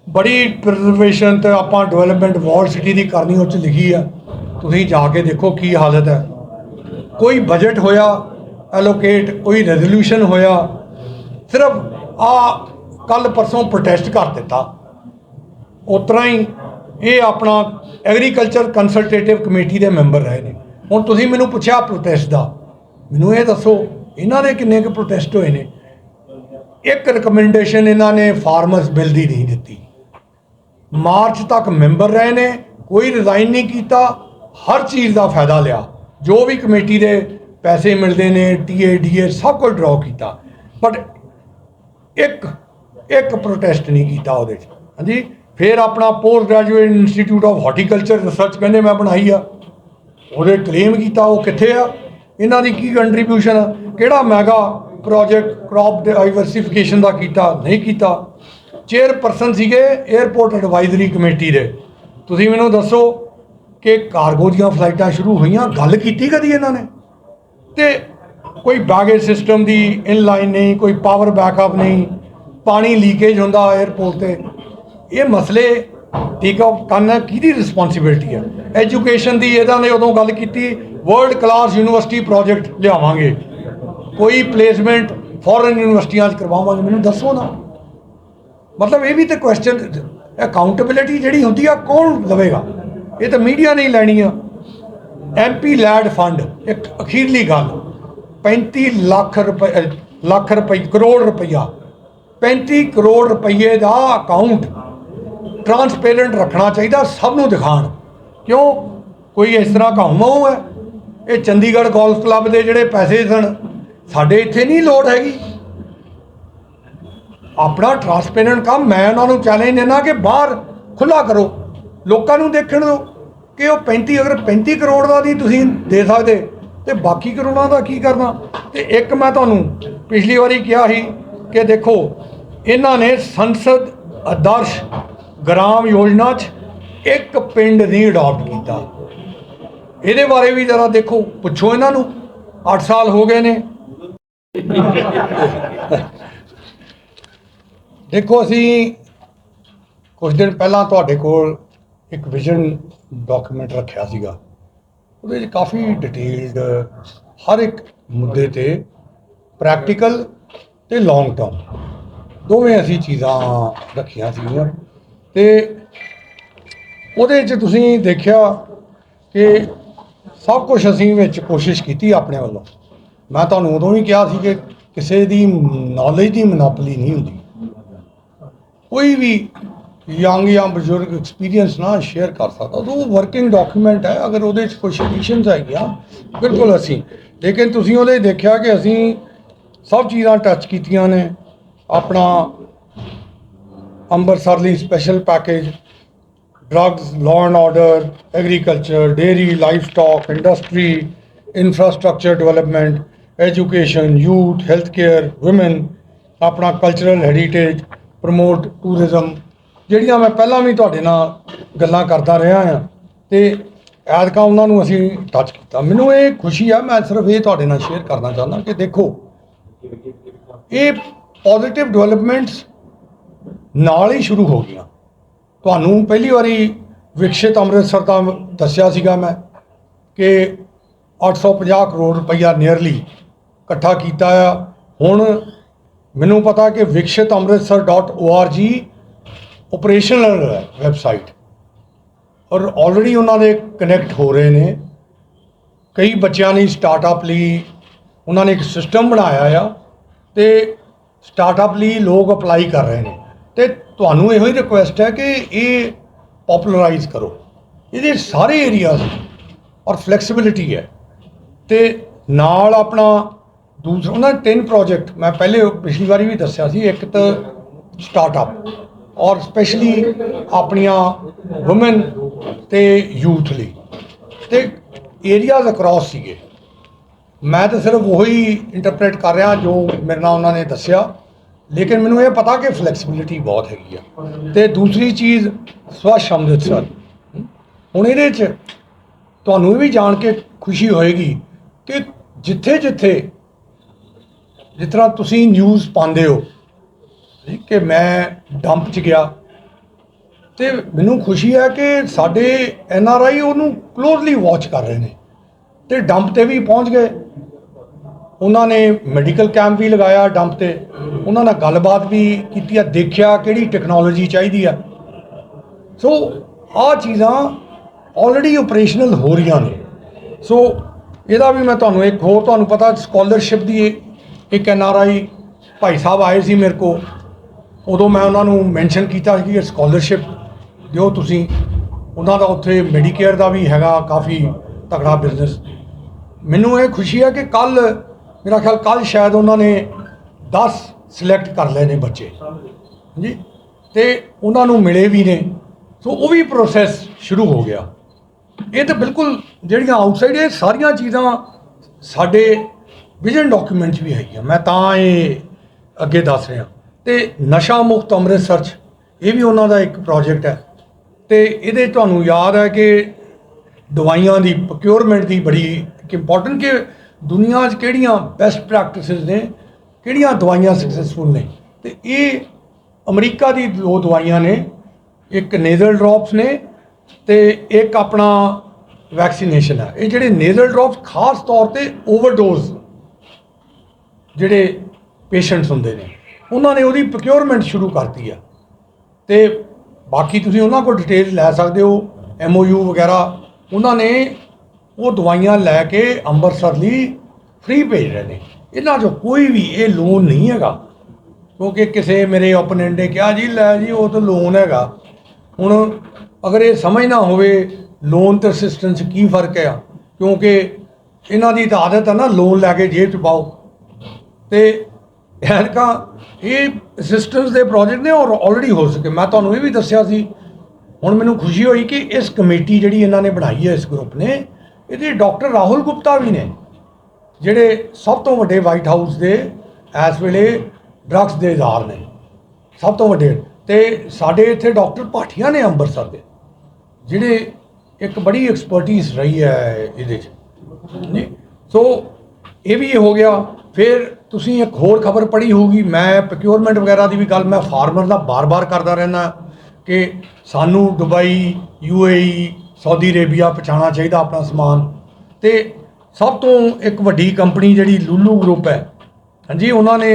ਬੜੀ ਪ੍ਰੀਜ਼ਰਵੇਸ਼ਨ ਤੇ ਆਪਾਂ ਡਿਵੈਲਪਮੈਂਟ ਵਾਲ ਸਿਟੀ ਦੀ ਕਰਨੀ ਉਹ ਚ ਲਿਖੀ ਆ। ਤੁਸੀਂ ਜਾ ਕੇ ਦੇਖੋ ਕੀ ਹਾਲਤ ਹੈ। ਕੋਈ ਬਜਟ ਹੋਇਆ ਐਲੋਕੇਟ ਕੋਈ ਰੈਜ਼ੋਲੂਸ਼ਨ ਹੋਇਆ, ਸਿਰਫ ਆ ਕੱਲ ਪਰਸੋਂ ਪ੍ਰੋਟੈਸਟ ਕਰ ਦਿੱਤਾ। ਉਤਰਾ ਹੀ ਇਹ ਆਪਣਾ ਐਗਰੀਕਲਚਰ ਕੰਸਲਟੇਟਿਵ ਕਮੇਟੀ ਦੇ ਮੈਂਬਰ ਰਹੇ ਨੇ। ਹੁਣ ਤੁਸੀਂ ਮੈਨੂੰ ਪੁੱਛਿਆ ਪ੍ਰੋਟੈਸਟ ਦਾ, ਮੈਨੂੰ ਇਹ ਦੱਸੋ, ਇਹਨਾਂ ਦੇ ਕਿੰਨੇ ਕੁ ਪ੍ਰੋਟੈਸਟ ਹੋਏ ਨੇ? ਇੱਕ ਰეკਮੈਂਡੇਸ਼ਨ ਇਹਨਾਂ ਨੇ ਫਾਰਮਰਸ ਬਿੱਲ ਦੀ ਨਹੀਂ ਦਿੱਤੀ। ਮਾਰਚ ਤੱਕ ਮੈਂਬਰ ਰਹੇ ਨੇ, ਕੋਈ ਰਿਜ਼ਾਈਨ ਨਹੀਂ ਕੀਤਾ, ਹਰ ਚੀਜ਼ ਦਾ ਫਾਇਦਾ ਲਿਆ। ਜੋ ਵੀ ਕਮੇਟੀ ਦੇ ਪੈਸੇ ਮਿਲਦੇ ਨੇ ਟੀਏ ਟੀਏਡੀਏ ਸਭ ਕੁਝ ਡਰਾਅ ਕੀਤਾ। ਬਟ ਇੱਕ ਇੱਕ ਪ੍ਰੋਟੈਸਟ ਨਹੀਂ ਕੀਤਾ ਉਹਦੇ 'ਚ। ਹਾਂਜੀ? ਫਿਰ ਆਪਣਾ post graduate institute of horticulture research ਕਹਿੰਦੇ ਮੈਂ ਬਣਾਈ ਆ। ਉਹਦੇ ਕਲੇਮ ਕੀਤਾ, ਉਹ ਕਿੱਥੇ ਆ? ਇਹਨਾਂ ਦੀ ਕੀ ਕੰਟਰੀਬਿਊਸ਼ਨ ਆ? ਕਿਹੜਾ ਮੈਗਾ ਪ੍ਰੋਜੈਕਟ ਕ੍ਰੌਪ ਡਾਈਵਰਸਿਫਿਕੇਸ਼ਨ ਦਾ ਕੀਤਾ, ਨਹੀਂ ਕੀਤਾ? ਚੇਅਰਪਰਸਨ ਸੀਗੇ 에ਅਰਪੋਰਟ ਐਡਵਾਈਜ਼ਰੀ ਕਮੇਟੀ ਦੇ। ਤੁਸੀਂ ਮੈਨੂੰ ਦੱਸੋ ਕਿ ਕਾਰਗੋ ਦੀਆਂ ਫਲਾਈਟਾਂ ਸ਼ੁਰੂ ਹੋਈਆਂ, ਗੱਲ ਕੀਤੀ ਕਦੀ ਇਹਨਾਂ ਨੇ? ਤੇ ਕੋਈ ਬੈਗੇਜ ਸਿਸਟਮ ਦੀ ਇਨਲਾਈਨ ਨਹੀਂ, ਕੋਈ ਪਾਵਰ ਬੈਕਅਪ ਨਹੀਂ ਪਾਣੀ ਲੀਕੇਜ ਹੁੰਦਾ 에ਅਰਪੋਰਟ ਤੇ। ਇਹ ਮਸਲੇ ਟੇਕ ਆਫ ਕਰਨਾ ਕਿਹਦੀ ਰਿਸਪੌਂਸਿਬਿਲਟੀ ਹੈ ਐਜੂਕੇਸ਼ਨ ਦੀ ਇਹਨਾਂ ਨੇ ਉਦੋਂ ਗੱਲ ਕੀਤੀ ਵਰਲਡ ਕਲਾਸ ਯੂਨੀਵਰਸਿਟੀ ਪ੍ਰੋਜੈਕਟ ਲਿਆਵਾਂਗੇ। ਕੋਈ ਪਲੇਸਮੈਂਟ ਫੋਰਨ ਯੂਨੀਵਰਸਿਟੀਆਂ 'ਚ ਕਰਵਾਵਾਂਗੇ, ਮੈਨੂੰ ਦੱਸੋ ਨਾ। ਮਤਲਬ ਇਹ ਵੀ ਤੇ ਕੁਐਸਚਨ ਅਕਾਊਂਟੇਬਿਲਿਟੀ ਜਿਹੜੀ ਹੁੰਦੀ ਆ, ਕੌਣ ਲਵੇਗਾ? ਇਹ ਤਾਂ ਮੀਡੀਆ ਨਹੀਂ ਲੈਣੀ ਆ। ਐਮਪੀ ਲੈਡ ਫੰਡ ਇੱਕ ਅਖੀਰਲੀ ਗੱਲ। 35 ਲੱਖ ਰੁਪਏ ਲੱਖ ਰੁਪਏ, ਕਰੋੜ ਰੁਪਈਆ। 35 ਕਰੋੜ ਰੁਪਏ ਦਾ ਅਕਾਊਂਟ ਟਰਾਂਸਪੇਰੈਂਟ ਰੱਖਣਾ ਚਾਹੀਦਾ, ਸਭ ਨੂੰ ਦਿਖਾਣ ਕਿਉਂ? ਕੋਈ ਇਸ ਤਰ੍ਹਾਂ ਘਾਉ ਹੈ ਇਹ ਚੰਡੀਗੜ੍ਹ ਗੋਲਫ ਕਲੱਬ ਦੇ ਜਿਹੜੇ ਪੈਸੇ ਸਨ, ਸਾਡੇ ਇੱਥੇ ਨਹੀਂ ਲੋੜ ਹੈਗੀ। ਆਪਣਾ ਟਰਾਂਸਪੇਰੈਂਟ ਕੰਮ, ਮੈਂ ਉਹਨਾਂ ਨੂੰ ਚੈਲੰਜ ਦੇਣਾ ਕਿ ਬਾਹਰ ਖੁੱਲਾ ਕਰੋ। ਲੋਕਾਂ ਨੂੰ ਦੇਖਣ ਦਿਓ ਕਿ ਉਹ 35 ਅਗਰ 35 ਕਰੋੜ ਦਾ ਨਹੀਂ ਤੁਸੀਂ ਦੇ ਸਕਦੇ, ਤੇ ਬਾਕੀ ਕਰੋੜਾਂ ਦਾ ਕੀ ਕਰਨਾ? ਤੇ ਇੱਕ ਮੈਂ ਤੁਹਾਨੂੰ ਪਿਛਲੀ ਵਾਰੀ ਕਿਹਾ ਸੀ ਕਿ ਦੇਖੋ, ਇਹਨਾਂ ਨੇ ਸੰਸਦ ਆਦਰਸ਼ ਗ੍ਰਾਮ ਯੋਜਨਾ 'ਚ ਇੱਕ ਪਿੰਡ ਨਹੀਂ ਅਡਾਪਟ ਕੀਤਾ। ਇਹਦੇ ਬਾਰੇ ਵੀ ਜਰਾ ਦੇਖੋ, ਪੁੱਛੋ ਇਹਨਾਂ ਨੂੰ 8 ਸਾਲ ਹੋ ਗਏ ਨੇ। ਦੇਖੋ ਅਸੀਂ ਕੁਝ ਦਿਨ ਪਹਿਲਾਂ ਤੁਹਾਡੇ ਕੋਲ ਇੱਕ ਵਿਜ਼ਨ ਡਾਕੂਮੈਂਟ ਰੱਖਿਆ ਸੀਗਾ। ਉਹਦੇ 'ਚ ਕਾਫੀ ਡਿਟੇਲਡ ਹਰ ਇੱਕ ਮੁੱਦੇ ਤੇ ਪ੍ਰੈਕਟੀਕਲ ਤੇ ਲੌਂਗ ਟਰਮ ਦੋਵੇਂ ਅਸੀਂ ਚੀਜ਼ਾਂ ਰੱਖੀਆਂ ਸੀਗੀਆਂ। ਤੇ ਉਹਦੇ 'ਚ ਤੁਸੀਂ ਦੇਖਿਆ ਕਿ ਸਭ ਕੁਝ ਅਸੀਂ ਵਿੱਚ ਕੋਸ਼ਿਸ਼ ਕੀਤੀ ਆਪਣੇ ਵੱਲੋਂ। ਮੈਂ ਤੁਹਾਨੂੰ ਉਦੋਂ ਵੀ ਕਿਹਾ ਸੀ ਕਿ ਕਿਸੇ ਦੀ ਨੌਲੇਜ ਦੀ ਮਨੋਪਲੀ ਨਹੀਂ ਹੁੰਦੀ। ਕੋਈ ਵੀ ਯੰਗ ਜਾਂ ਬਜ਼ੁਰਗ ਐਕਸਪੀਰੀਅੰਸ ਨਾ ਸ਼ੇਅਰ ਕਰ ਸਕਦਾ। ਉਹ ਵਰਕਿੰਗ ਡਾਕੂਮੈਂਟ ਹੈ, ਅਗਰ ਉਹਦੇ 'ਚ ਕੁਝ ਐਡੀਸ਼ਨਸ ਹੈਗੀਆਂ, ਬਿਲਕੁਲ ਅਸੀਂ। ਲੇਕਿਨ ਤੁਸੀਂ ਉਹਦੇ ਦੇਖਿਆ ਕਿ ਅਸੀਂ ਸਭ ਚੀਜ਼ਾਂ ਟੱਚ ਕੀਤੀਆਂ ਨੇ। ਆਪਣਾ ਅੰਮ੍ਰਿਤਸਰ ਲਈ special package drugs law and order agriculture dairy livestock industry infrastructure development education youth health care woman ਆਪਣਾ ਕਲਚਰਲ ਹੈਰੀਟੇਜ ਪ੍ਰਮੋਟ ਟੂਰਿਜ਼ਮ ਜਿਹੜੀਆਂ ਮੈਂ ਪਹਿਲਾਂ ਵੀ ਤੁਹਾਡੇ ਨਾਲ ਗੱਲਾਂ ਕਰਦਾ ਰਿਹਾ ਹਾਂ ਤੇ ਐਤਕਾਂ ਉਹਨਾਂ ਨੂੰ ਅਸੀਂ ਟੱਚ ਕੀਤਾ। ਮੈਨੂੰ ਇਹ ਖੁਸ਼ੀ ਆ, ਮੈਂ ਸਿਰਫ ਇਹ ਤੁਹਾਡੇ ਨਾਲ ਸ਼ੇਅਰ ਕਰਨਾ ਚਾਹੁੰਦਾ ਕਿ ਦੇਖੋ ਇਹ ਪੋਜ਼ਿਟਿਵ ਡਿਵੈਲਪਮੈਂਟਸ ਨਾਲ ਹੀ ਸ਼ੁਰੂ ਹੋ ਗਈਆਂ। ਤੁਹਾਨੂੰ ਪਹਿਲੀ ਵਾਰੀ ਵਿਕਸਿਤ ਅੰਮ੍ਰਿਤਸਰ ਦਾ ਦੱਸਿਆ ਸੀਗਾ ਮੈਂ ਕਿ 850 ਕਰੋੜ ਰੁਪਈਆ ਨੀਅਰਲੀ ਇਕੱਠਾ ਕੀਤਾ ਆ। ਹੁਣ ਮੈਨੂੰ ਪਤਾ ਕਿ vikshit.amritsar.org ਆਪਰੇਸ਼ਨਲ ਹੈ ਵੈਬਸਾਈਟ ਔਰ ਆਲਰੇਡੀ ਉਹਨਾਂ ਦੇ ਕਨੈਕਟ ਹੋ ਰਹੇ ਨੇ। ਕਈ ਬੱਚਿਆਂ ਨੇ ਸਟਾਰਟਅਪ ਲਈ ਉਹਨਾਂ ਨੇ ਇੱਕ ਸਿਸਟਮ ਬਣਾਇਆ ਆ ਤੇ ਸਟਾਰਟਅਪ ਲਈ ਲੋਕ ਅਪਲਾਈ ਕਰ ਰਹੇ ਨੇ। ਤੇ ਤੁਹਾਨੂੰ ਇਹੋ ਹੀ ਰਿਕੁਐਸਟ ਹੈ ਕਿ ਇਹ ਪਪੂਲਰਾਈਜ਼ ਕਰੋ। ਇਹਦੇ ਸਾਰੇ ਏਰੀਆਜ਼ ਔਰ ਫਲੈਕਸੀਬਿਲਿਟੀ ਹੈ। ਤੇ ਨਾਲ ਆਪਣਾ ਦੂਸਰਾ, ਉਹਨਾਂ ਦੇ ਤਿੰਨ ਪ੍ਰੋਜੈਕਟ ਮੈਂ ਪਹਿਲੇ ਪਿਛਲੀ ਵਾਰੀ ਵੀ ਦੱਸਿਆ ਸੀ, ਇੱਕ ਤਾਂ ਸਟਾਰਟਅਪ ਔਰ ਸਪੈਸ਼ਲੀ ਆਪਣੀਆਂ ਔਮਨ ਤੇ ਯੂਥ ਲਈ। ਤੇ ਏਰੀਆਜ਼ ਅਕ੍ਰੋਸ ਸੀਗੇ। ਮੈਂ ਤਾਂ ਸਿਰਫ ਉਹੀ ਇੰਟਰਪ੍ਰੀਟ ਕਰ ਰਿਹਾ ਜੋ ਮੇਰੇ ਨਾਲ ਉਹਨਾਂ ਨੇ ਦੱਸਿਆ। ਲੇਕਿਨ ਮੈਨੂੰ ਇਹ ਪਤਾ ਕਿ ਫਲੈਕਸੀਬਿਲਿਟੀ ਬਹੁਤ ਹੈਗੀ ਆ। ਤੇ ਦੂਸਰੀ ਚੀਜ਼ ਸਵੱਛ ਅੰਮ੍ਰਿਤਸਰ ਹੁਣ ਇਹਦੇ 'ਚ ਤੁਹਾਨੂੰ ਇਹ ਵੀ ਜਾਣ ਕੇ ਖੁਸ਼ੀ ਹੋਏਗੀ ਕਿ ਜਿੱਥੇ ਜਿੱਥੇ ਜਿਸ ਤਰ੍ਹਾਂ ਤੁਸੀਂ ਨਿਊਜ਼ ਪਾਉਂਦੇ ਹੋ ਕਿ ਮੈਂ ਡੰਪ 'ਚ ਗਿਆ। ਤੇ ਮੈਨੂੰ ਖੁਸ਼ੀ ਹੈ ਕਿ ਸਾਡੇ ਐਨ ਆਰ ਆਈ ਉਹਨੂੰ ਕਲੋਜ਼ਲੀ ਵਾਚ ਕਰ ਰਹੇ ਨੇ। ਤੇ ਡੰਪ ਤੇ ਵੀ ਪਹੁੰਚ ਗਏ। ਉਹਨਾਂ ਨੇ ਮੈਡੀਕਲ ਕੈਂਪ ਵੀ ਲਗਾਇਆ ਡੰਪ ਤੇ। ਉਹਨਾਂ ਨਾਲ ਗੱਲਬਾਤ ਵੀ ਕੀਤੀ ਆ, ਦੇਖਿਆ ਕਿਹੜੀ ਟੈਕਨੋਲੋਜੀ ਚਾਹੀਦੀ ਆ। ਸੋ ਆਹ ਚੀਜ਼ਾਂ ਆਲਰੇਡੀ ਆਪਰੇਸ਼ਨਲ ਹੋ ਰਹੀਆਂ ਨੇ। ਸੋ ਇਹਦਾ ਵੀ ਮੈਂ ਤੁਹਾਨੂੰ ਇੱਕ ਹੋਰ ਤੁਹਾਨੂੰ ਪਤਾ ਸਕਾਲਰਸ਼ਿਪ ਦੀ ਇੱਕ N R I Bhai Sahib ਆਏ ਸੀ ਮੇਰੇ ਕੋ ਉਦੋਂ ਮੈਂ ਉਹਨਾਂ ਨੂੰ ਮੈਂਸ਼ਨ ਕੀਤਾ ਸੀ ਕਿ ਸਕਾਲਰਸ਼ਿਪ ਦਿਓ ਤੁਸੀਂ। ਉਹਨਾਂ ਦਾ ਉੱਥੇ ਮੈਡੀਕੇਅਰ ਦਾ ਵੀ ਹੈਗਾ, ਕਾਫੀ ਤਕੜਾ ਬਿਜ਼ਨਸ ਮੈਨੂੰ ਇਹ ਖੁਸ਼ੀ ਹੈ ਕਿ ਕੱਲ ਮੇਰਾ ਖਿਆਲ ਕੱਲ ਸ਼ਾਇਦ ਉਹਨਾਂ ਨੇ 10 ਸਿਲੈਕਟ ਕਰ ਲਏ ਨੇ ਬੱਚੇ। ਜੀ ਤੇ ਉਹਨਾਂ ਨੂੰ ਮਿਲੇ ਵੀ ਨੇ। ਸੋ ਉਹ ਵੀ ਪ੍ਰੋਸੈਸ ਸ਼ੁਰੂ ਹੋ ਗਿਆ। ਇਹ ਤਾਂ ਬਿਲਕੁਲ ਜਿਹੜੀਆਂ ਆਊਟਸਾਈਡ ਇਹ ਸਾਰੀਆਂ ਚੀਜ਼ਾਂ ਸਾਡੇ ਵਿਜ਼ਨ ਡਾਕੂਮੈਂਟ 'ਚ ਵੀ ਹੈਗੀਆਂ। ਮੈਂ ਤਾਂ ਇਹ ਅੱਗੇ ਦੱਸ ਰਿਹਾ। ਤੇ ਨਸ਼ਾ ਮੁਕਤ ਅੰਮ੍ਰਿਤਸਰ 'ਚ ਇਹ ਵੀ ਉਹਨਾਂ ਦਾ ਇੱਕ ਪ੍ਰੋਜੈਕਟ ਹੈ। ਤੇ ਇਹਦੇ ਤੁਹਾਨੂੰ ਯਾਦ ਹੈ ਕਿ ਦਵਾਈਆਂ ਦੀ ਪ੍ਰੋਕਿਉਰਮੈਂਟ ਦੀ ਬੜੀ ਇੰਪੋਰਟੈਂਟ ਕਿ ਦੁਨੀਆ 'ਚ ਕਿਹੜੀਆਂ ਬੈਸਟ ਪ੍ਰੈਕਟਿਸਿਸ ਨੇ, ਕਿਹੜੀਆਂ ਦਵਾਈਆਂ ਸਕਸੈਸਫੁਲ ਨੇ? ਤੇ ਇਹ ਅਮਰੀਕਾ ਦੀ ਦੋ ਦਵਾਈਆਂ ਨੇ, ਇੱਕ ਨੇਜ਼ਲ ਡ੍ਰੌਪਸ ਨੇ ਤੇ ਇੱਕ ਆਪਣਾ ਵੈਕਸੀਨੇਸ਼ਨ ਹੈ। ਇਹ ਜਿਹੜੇ ਨੇਜ਼ਲ ਡ੍ਰੌਪਸ ਖਾਸ ਤੌਰ ਤੇ ਓਵਰਡੋਜ਼ ਜਿਹੜੇ ਪੇਸ਼ੈਂਟਸ ਹੁੰਦੇ ਨੇ, ਉਹਨਾਂ ਨੇ ਉਹਦੀ ਪ੍ਰੋਕਿਉਰਮੈਂਟ ਸ਼ੁਰੂ ਕਰਤੀ ਆ। ਤੇ ਬਾਕੀ ਤੁਸੀਂ ਉਹਨਾਂ ਕੋਲ ਡਿਟੇਲ ਲੈ ਸਕਦੇ ਹੋ ਐਮਓਯੂ ਵਗੈਰਾ, ਉਹਨਾਂ ਨੇ ਉਹ ਦਵਾਈਆਂ ਲੈ ਕੇ ਅੰਮ੍ਰਿਤਸਰ ਲਈ ਫ੍ਰੀ ਭੇਜ ਰਹੇ ਨੇ। ਇਹਨਾਂ 'ਚੋਂ ਕੋਈ ਵੀ ਇਹ ਲੋਨ ਨਹੀਂ ਹੈਗਾ। ਕਿਉਂਕਿ ਕਿਸੇ ਮੇਰੇ ਓਪੋਨੈਂਟ ਨੇ ਕਿਹਾ, ਜੀ ਲੈ ਜੀ, ਉਹ ਤਾਂ ਲੋਨ ਹੈਗਾ। ਹੁਣ ਅਗਰ ਇਹ ਸਮਝ ਨਾ ਹੋਵੇ ਲੋਨ ਤੇ ਅਸਿਸਟੈਂਸ ਕੀ ਫ਼ਰਕ ਹੈ ਕਿਉਂਕਿ ਇਹਨਾਂ ਦੀ ਤਾਂ ਆਦਤ ਹੈ ਨਾ ਲੋਨ ਲੈ ਕੇ ਜੇਬ 'ਚ ਪਾਓ। ਤੇ ਐਨਕਾਂ, ਇਹ ਅਸਿਸਟੈਂਸ ਦੇ ਪ੍ਰੋਜੈਕਟ ਨੇ ਔਰ ਆਲਰੇਡੀ ਹੋ ਸਕੇ। ਮੈਂ ਤੁਹਾਨੂੰ ਇਹ ਵੀ ਦੱਸਿਆ ਸੀ। ਹੁਣ ਮੈਨੂੰ ਖੁਸ਼ੀ ਹੋਈ ਕਿ ਇਸ ਕਮੇਟੀ ਜਿਹੜੀ ਇਹਨਾਂ ਨੇ ਬਣਾਈ ਹੈ, ਇਸ ਗਰੁੱਪ ਨੇ ਇਹਦੇ ਡਾਕਟਰ ਰਾਹੁਲ ਗੁਪਤਾ ਵੀ ਨੇ, ਜਿਹੜੇ ਸਭ ਤੋਂ ਵੱਡੇ ਵਾਈਟ ਹਾਊਸ ਦੇ ਇਸ ਵੇਲੇ ਡਰੱਗਸ ਦੇ ਇਦਾਰ ਨੇ, ਸਭ ਤੋਂ ਵੱਡੇ। ਤੇ ਸਾਡੇ ਇੱਥੇ ਡਾਕਟਰ ਭਾਟੀਆ ਨੇ ਅੰਮ੍ਰਿਤਸਰ ਦੇ ਜਿਹੜੇ ਇੱਕ ਬੜੀ ਐਕਸਪਰਟਿਜ਼ ਰਹੀ ਹੈ ਇਹਦੇ 'ਚ। ਨਹੀਂ ਸੋ ਇਹ ਵੀ ਹੋ ਗਿਆ। ਫਿਰ ਤੁਸੀਂ ਇੱਕ ਹੋਰ ਖਬਰ ਪੜ੍ਹੀ ਹੋਊਗੀ, ਮੈਂ ਪ੍ਰੋਕਿਉਰਮੈਂਟ ਵਗੈਰਾ ਦੀ ਵੀ ਗੱਲ, ਮੈਂ ਫਾਰਮਰ ਦਾ ਬਾਰ-ਬਾਰ ਕਰਦਾ ਰਹਿਣਾ ਕਿ ਸਾਨੂੰ ਦੁਬਈ ਯੂਏਈ ਸਾਊਦੀ ਅਰੇਬੀਆ ਪਹੁੰਚਾਉਣਾ ਚਾਹੀਦਾ ਆਪਣਾ ਸਮਾਨ। ਤੇ ਸਭ ਤੋਂ ਇੱਕ ਵੱਡੀ ਕੰਪਨੀ ਜਿਹੜੀ ਲੂਲੂ ਗਰੁੱਪ ਹੈ, ਹਾਂਜੀ, ਉਹਨਾਂ ਨੇ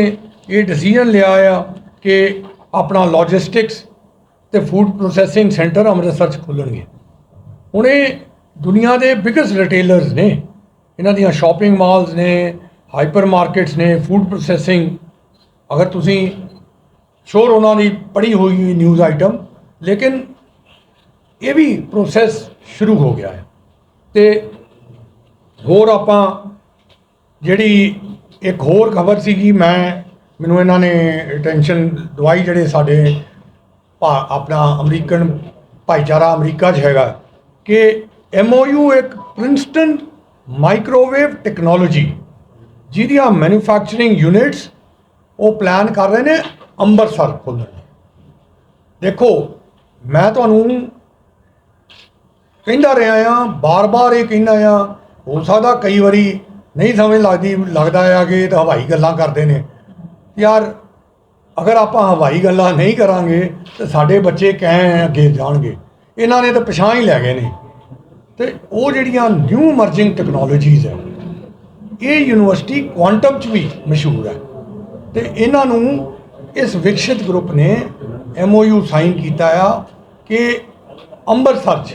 ਇਹ ਡਿਸੀਜਨ ਲਿਆ ਆ ਕਿ ਆਪਣਾ ਲੌਜਿਸਟਿਕਸ ਤੇ ਫੂਡ ਪ੍ਰੋਸੈਸਿੰਗ ਸੈਂਟਰ ਅੰਮ੍ਰਿਤਸਰ 'ਚ ਖੋਲ੍ਹਣਗੇ। ਹੁਣ ਇਹ ਦੁਨੀਆ ਦੇ ਬਿਗੇਸਟ ਰਿਟੇਲਰਸ ਨੇ, ਇਹਨਾਂ ਦੀਆਂ ਸ਼ਾਪਿੰਗ ਮਾਲਸ ਨੇ ਹਾਈਪਰ ਮਾਰਕੀਟਸ ਨੇ ਫੂਡ ਪ੍ਰੋਸੈਸਿੰਗ ਅਗਰ ਤੁਸੀਂ ਸ਼ੋਰ ਉਹਨਾਂ ਦੀ ਪੜੀ ਹੋਈ ਨਿਊਜ਼ ਆਈਟਮ ਲੇਕਿਨ ਇਹ ਵੀ ਪ੍ਰੋਸੈਸ ਸ਼ੁਰੂ ਹੋ ਗਿਆ ਹੈ। ਤੇ ਹੋਰ ਆਪਾਂ ਜਿਹੜੀ ਇੱਕ ਹੋਰ ਖਬਰ ਸੀਗੀ, ਮੈਂ, ਮੈਨੂੰ ਇਹਨਾਂ ਨੇ ਅਟੈਂਸ਼ਨ ਦਵਾਈ ਜਿਹੜੇ ਸਾਡੇ ਭਾ- ਆਪਣਾ ਅਮਰੀਕਨ ਭਾਈਚਾਰਾ ਅਮਰੀਕਾ 'ਚ ਹੈਗਾ, ਕਿ ਐਮਓਯੂ ਇੱਕ ਪ੍ਰਿੰਸਟਨ ਮਾਈਕ੍ਰੋਵੇਵ ਟੈਕਨੋਲੋਜੀ ਜਿਹਦੀਆਂ ਮੈਨੂਫੈਕਚਰਿੰਗ ਯੂਨਿਟਸ ਉਹ ਪਲਾਨ ਕਰ ਰਹੇ ਨੇ ਅੰਮ੍ਰਿਤਸਰ ਖੋਲ੍ਹਣ ਦੇਖੋ, ਮੈਂ ਤੁਹਾਨੂੰ ਕਹਿੰਦਾ ਰਿਹਾ ਆ, ਬਾਰ-ਬਾਰ ਇਹ ਕਹਿੰਦਾ ਆ, ਹੋ ਸਕਦਾ ਕਈ ਵਾਰੀ ਨਹੀਂ ਸਮਝ ਲੱਗਦੀ, ਲੱਗਦਾ ਆ ਕਿ ਇਹ ਤਾਂ ਹਵਾਈ ਗੱਲਾਂ ਕਰਦੇ ਨੇ। ਯਾਰ, ਅਗਰ ਆਪਾਂ ਹਵਾਈ ਗੱਲਾਂ ਨਹੀਂ ਕਰਾਂਗੇ, ਤਾਂ ਸਾਡੇ ਬੱਚੇ ਕਹਿ ਅੱਗੇ ਜਾਣਗੇ। ਇਹਨਾਂ ਨੇ ਤਾਂ ਪਛਾਣ ਹੀ ਲੈ ਗਏ ਨੇ। ਤੇ ਉਹ ਜਿਹੜੀਆਂ ਨਿਊ ਮਰਜਿੰਗ ਟੈਕਨੋਲੋਜੀਜ਼ ਹੈ ਇਹ ਯੂਨੀਵਰਸਿਟੀ ਕੁਆਂਟਮ ਚ ਵੀ ਮਸ਼ਹੂਰ ਹੈ ਤੇ ਇਹਨਾਂ ਨੂੰ ਇਸ ਵਿਕਸਿਤ ਗਰੁੱਪ ਨੇ ਐਮਓਯੂ ਸਾਈਨ ਕੀਤਾ ਆ ਕਿ ਅੰਮ੍ਰਿਤਸਰ ਚ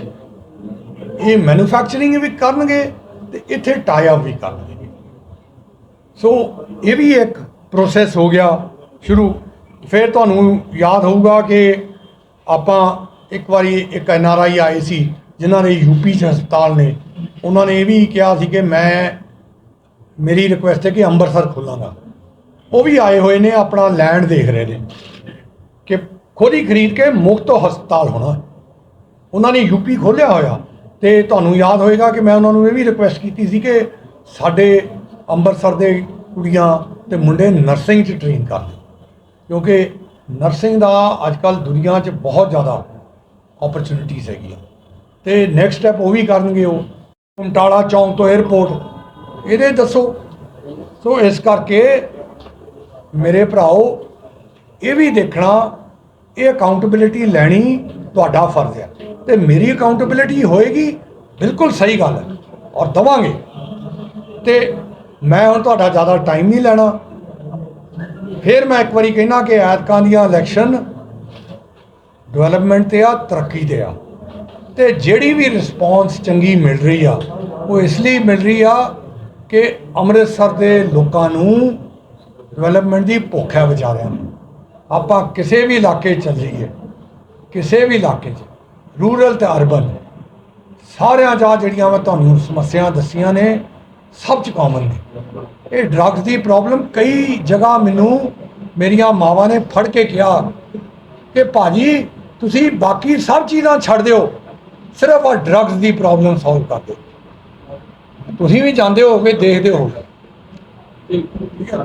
ਇਹ ਮੈਨੂਫੈਕਚਰਿੰਗ ਵੀ ਕਰਨਗੇ ਤੇ ਇੱਥੇ ਟਾਈ ਅਪ ਵੀ ਕਰਨਗੇ। ਸੋ ਇਹ ਵੀ ਇੱਕ ਪ੍ਰੋਸੈਸ ਹੋ ਗਿਆ ਸ਼ੁਰੂ। ਫਿਰ ਤੁਹਾਨੂੰ ਯਾਦ ਹੋਊਗਾ ਕਿ ਆਪਾਂ ਇੱਕ ਵਾਰੀ ਇੱਕ ਐਨ ਆਰ ਆਈ ਆਏ ਸੀ, ਜਿਨ੍ਹਾਂ ਨੇ ਯੂਪੀ ਚ ਹਸਪਤਾਲ ਨੇ। ਉਹਨਾਂ ਨੇ ਇਹ ਵੀ ਕਿਹਾ ਸੀ ਕਿ ਮੈਂ, ਮੇਰੀ ਰਿਕੁਐਸਟ ਹੈ ਕਿ ਅੰਮ੍ਰਿਤਸਰ ਖੋਲਾਂਗਾ। ਉਹ ਵੀ ਆਏ ਹੋਏ ਨੇ, ਆਪਣਾ ਲੈਂਡ ਦੇਖ ਰਹੇ ਨੇ ਕਿ ਖੁਦ ਹੀ ਖਰੀਦ ਕੇ ਮੁਫਤ ਹਸਪਤਾਲ ਹੋਣਾ। ਉਹਨਾਂ ਨੇ ਯੂਪੀ ਖੋਲ੍ਹਿਆ ਹੋਇਆ। ਤੇ ਤੁਹਾਨੂੰ ਯਾਦ ਹੋਏਗਾ ਕਿ ਮੈਂ ਉਹਨਾਂ ਨੂੰ ਇਹ ਵੀ ਰਿਕੁਐਸਟ ਕੀਤੀ ਸੀ ਕਿ ਸਾਡੇ ਅੰਮ੍ਰਿਤਸਰ ਦੇ ਕੁੜੀਆਂ ਤੇ ਮੁੰਡੇ ਨਰਸਿੰਗ 'ਚ ਟ੍ਰੇਨ ਕਰ ਕਿਉਂਕਿ ਨਰਸਿੰਗ ਦਾ ਅੱਜ ਕੱਲ ਦੁਨੀਆ 'ਚ ਬਹੁਤ ਜ਼ਿਆਦਾ ਓਪਰਚੁਨਿਟੀਜ਼ ਹੈਗੀਆਂ। ਤੇ ਨੈਕਸਟ ਸਟੈਪ ਉਹ ਵੀ ਕਰਨਗੇ ਉਹ। ਕੁਮਟਾਲਾ ਚੌਂਕ ਤੋਂ 에ਅਰਪੋਰਟ ਇਹਦੇ ਦੱਸੋ। ਸੋ ਇਸ ਕਰਕੇ ਮੇਰੇ ਭਰਾਓ, ਇਹ ਵੀ ਦੇਖਣਾ ਇਹ ਅਕਾਊਂਟੇਬਿਲਿਟੀ ਲੈਣੀ ਤੁਹਾਡਾ ਫਰਜ਼ ਹੈ। ਤੇ ਮੇਰੀ ਅਕਾਊਂਟੇਬਿਲਿਟੀ ਹੋਏਗੀ, ਬਿਲਕੁਲ ਸਹੀ ਗੱਲ ਹੈ। ਔਰ ਦਵਾਂਗੇ। ਤੇ ਮੈਂ ਹੁਣ ਤੁਹਾਡਾ ਜ਼ਿਆਦਾ ਟਾਈਮ ਨਹੀਂ ਲੈਣਾ। ਫਿਰ ਮੈਂ ਇੱਕ ਵਾਰੀ ਕਹਿਣਾ ਕਿ ਐਤਕਾਂ ਦੀਆਂ ਇਲੈਕਸ਼ਨ ਡਿਵੈਲਪਮੈਂਟ ਤੇ ਆ, ਤਰੱਕੀ ਤੇ ਆ। ਤੇ ਜਿਹੜੀ ਵੀ ਰਿਸਪੌਂਸ ਚੰਗੀ ਮਿਲ ਰਹੀ ਆ, ਉਹ ਇਸ ਲਈ ਮਿਲ ਰਹੀ ਆ ਕਿ ਅੰਮ੍ਰਿਤਸਰ ਦੇ ਲੋਕਾਂ ਨੂੰ ਡਿਵੈਲਪਮੈਂਟ ਦੀ ਭੁੱਖ ਹੈ ਵਿਚਾਰਿਆਂ ਨੂੰ। ਆਪਾਂ ਕਿਸੇ ਵੀ ਇਲਾਕੇ 'ਚ ਚੱਲ ਜਾਈਏ ਕਿਸੇ ਵੀ ਇਲਾਕੇ 'ਚ ਰੂਰਲ ਤੇ ਅਰਬਨ ਸਾਰਿਆਂ 'ਚ ਜਿਹੜੀਆਂ ਮੈਂ ਤੁਹਾਨੂੰ ਸਮੱਸਿਆ ਦੱਸੀਆਂ ਨੇ, ਸਭ 'ਚ ਕਾਮਨ ਨੇ। ਇਹ ਡਰੱਗਸ ਦੀ ਪ੍ਰੋਬਲਮ ਕਈ ਜਗ੍ਹਾ ਮੈਨੂੰ ਮੇਰੀਆਂ ਮਾਵਾਂ ਨੇ ਫੜ ਕੇ ਕਿਹਾ ਕਿ ਭਾਜੀ ਤੁਸੀਂ ਬਾਕੀ ਸਭ ਚੀਜ਼ਾਂ ਛੱਡ ਦਿਓ, ਸਿਰਫ ਆ ਡਰੱਗਸ ਦੀ ਪ੍ਰੋਬਲਮ ਸੋਲਵ ਕਰ ਦਿਓ। ਤੁਸੀਂ ਵੀ ਜਾਂਦੇ ਹੋਗੇ ਦੇਖਦੇ ਹੋਗੇ ਠੀਕ ਹੈ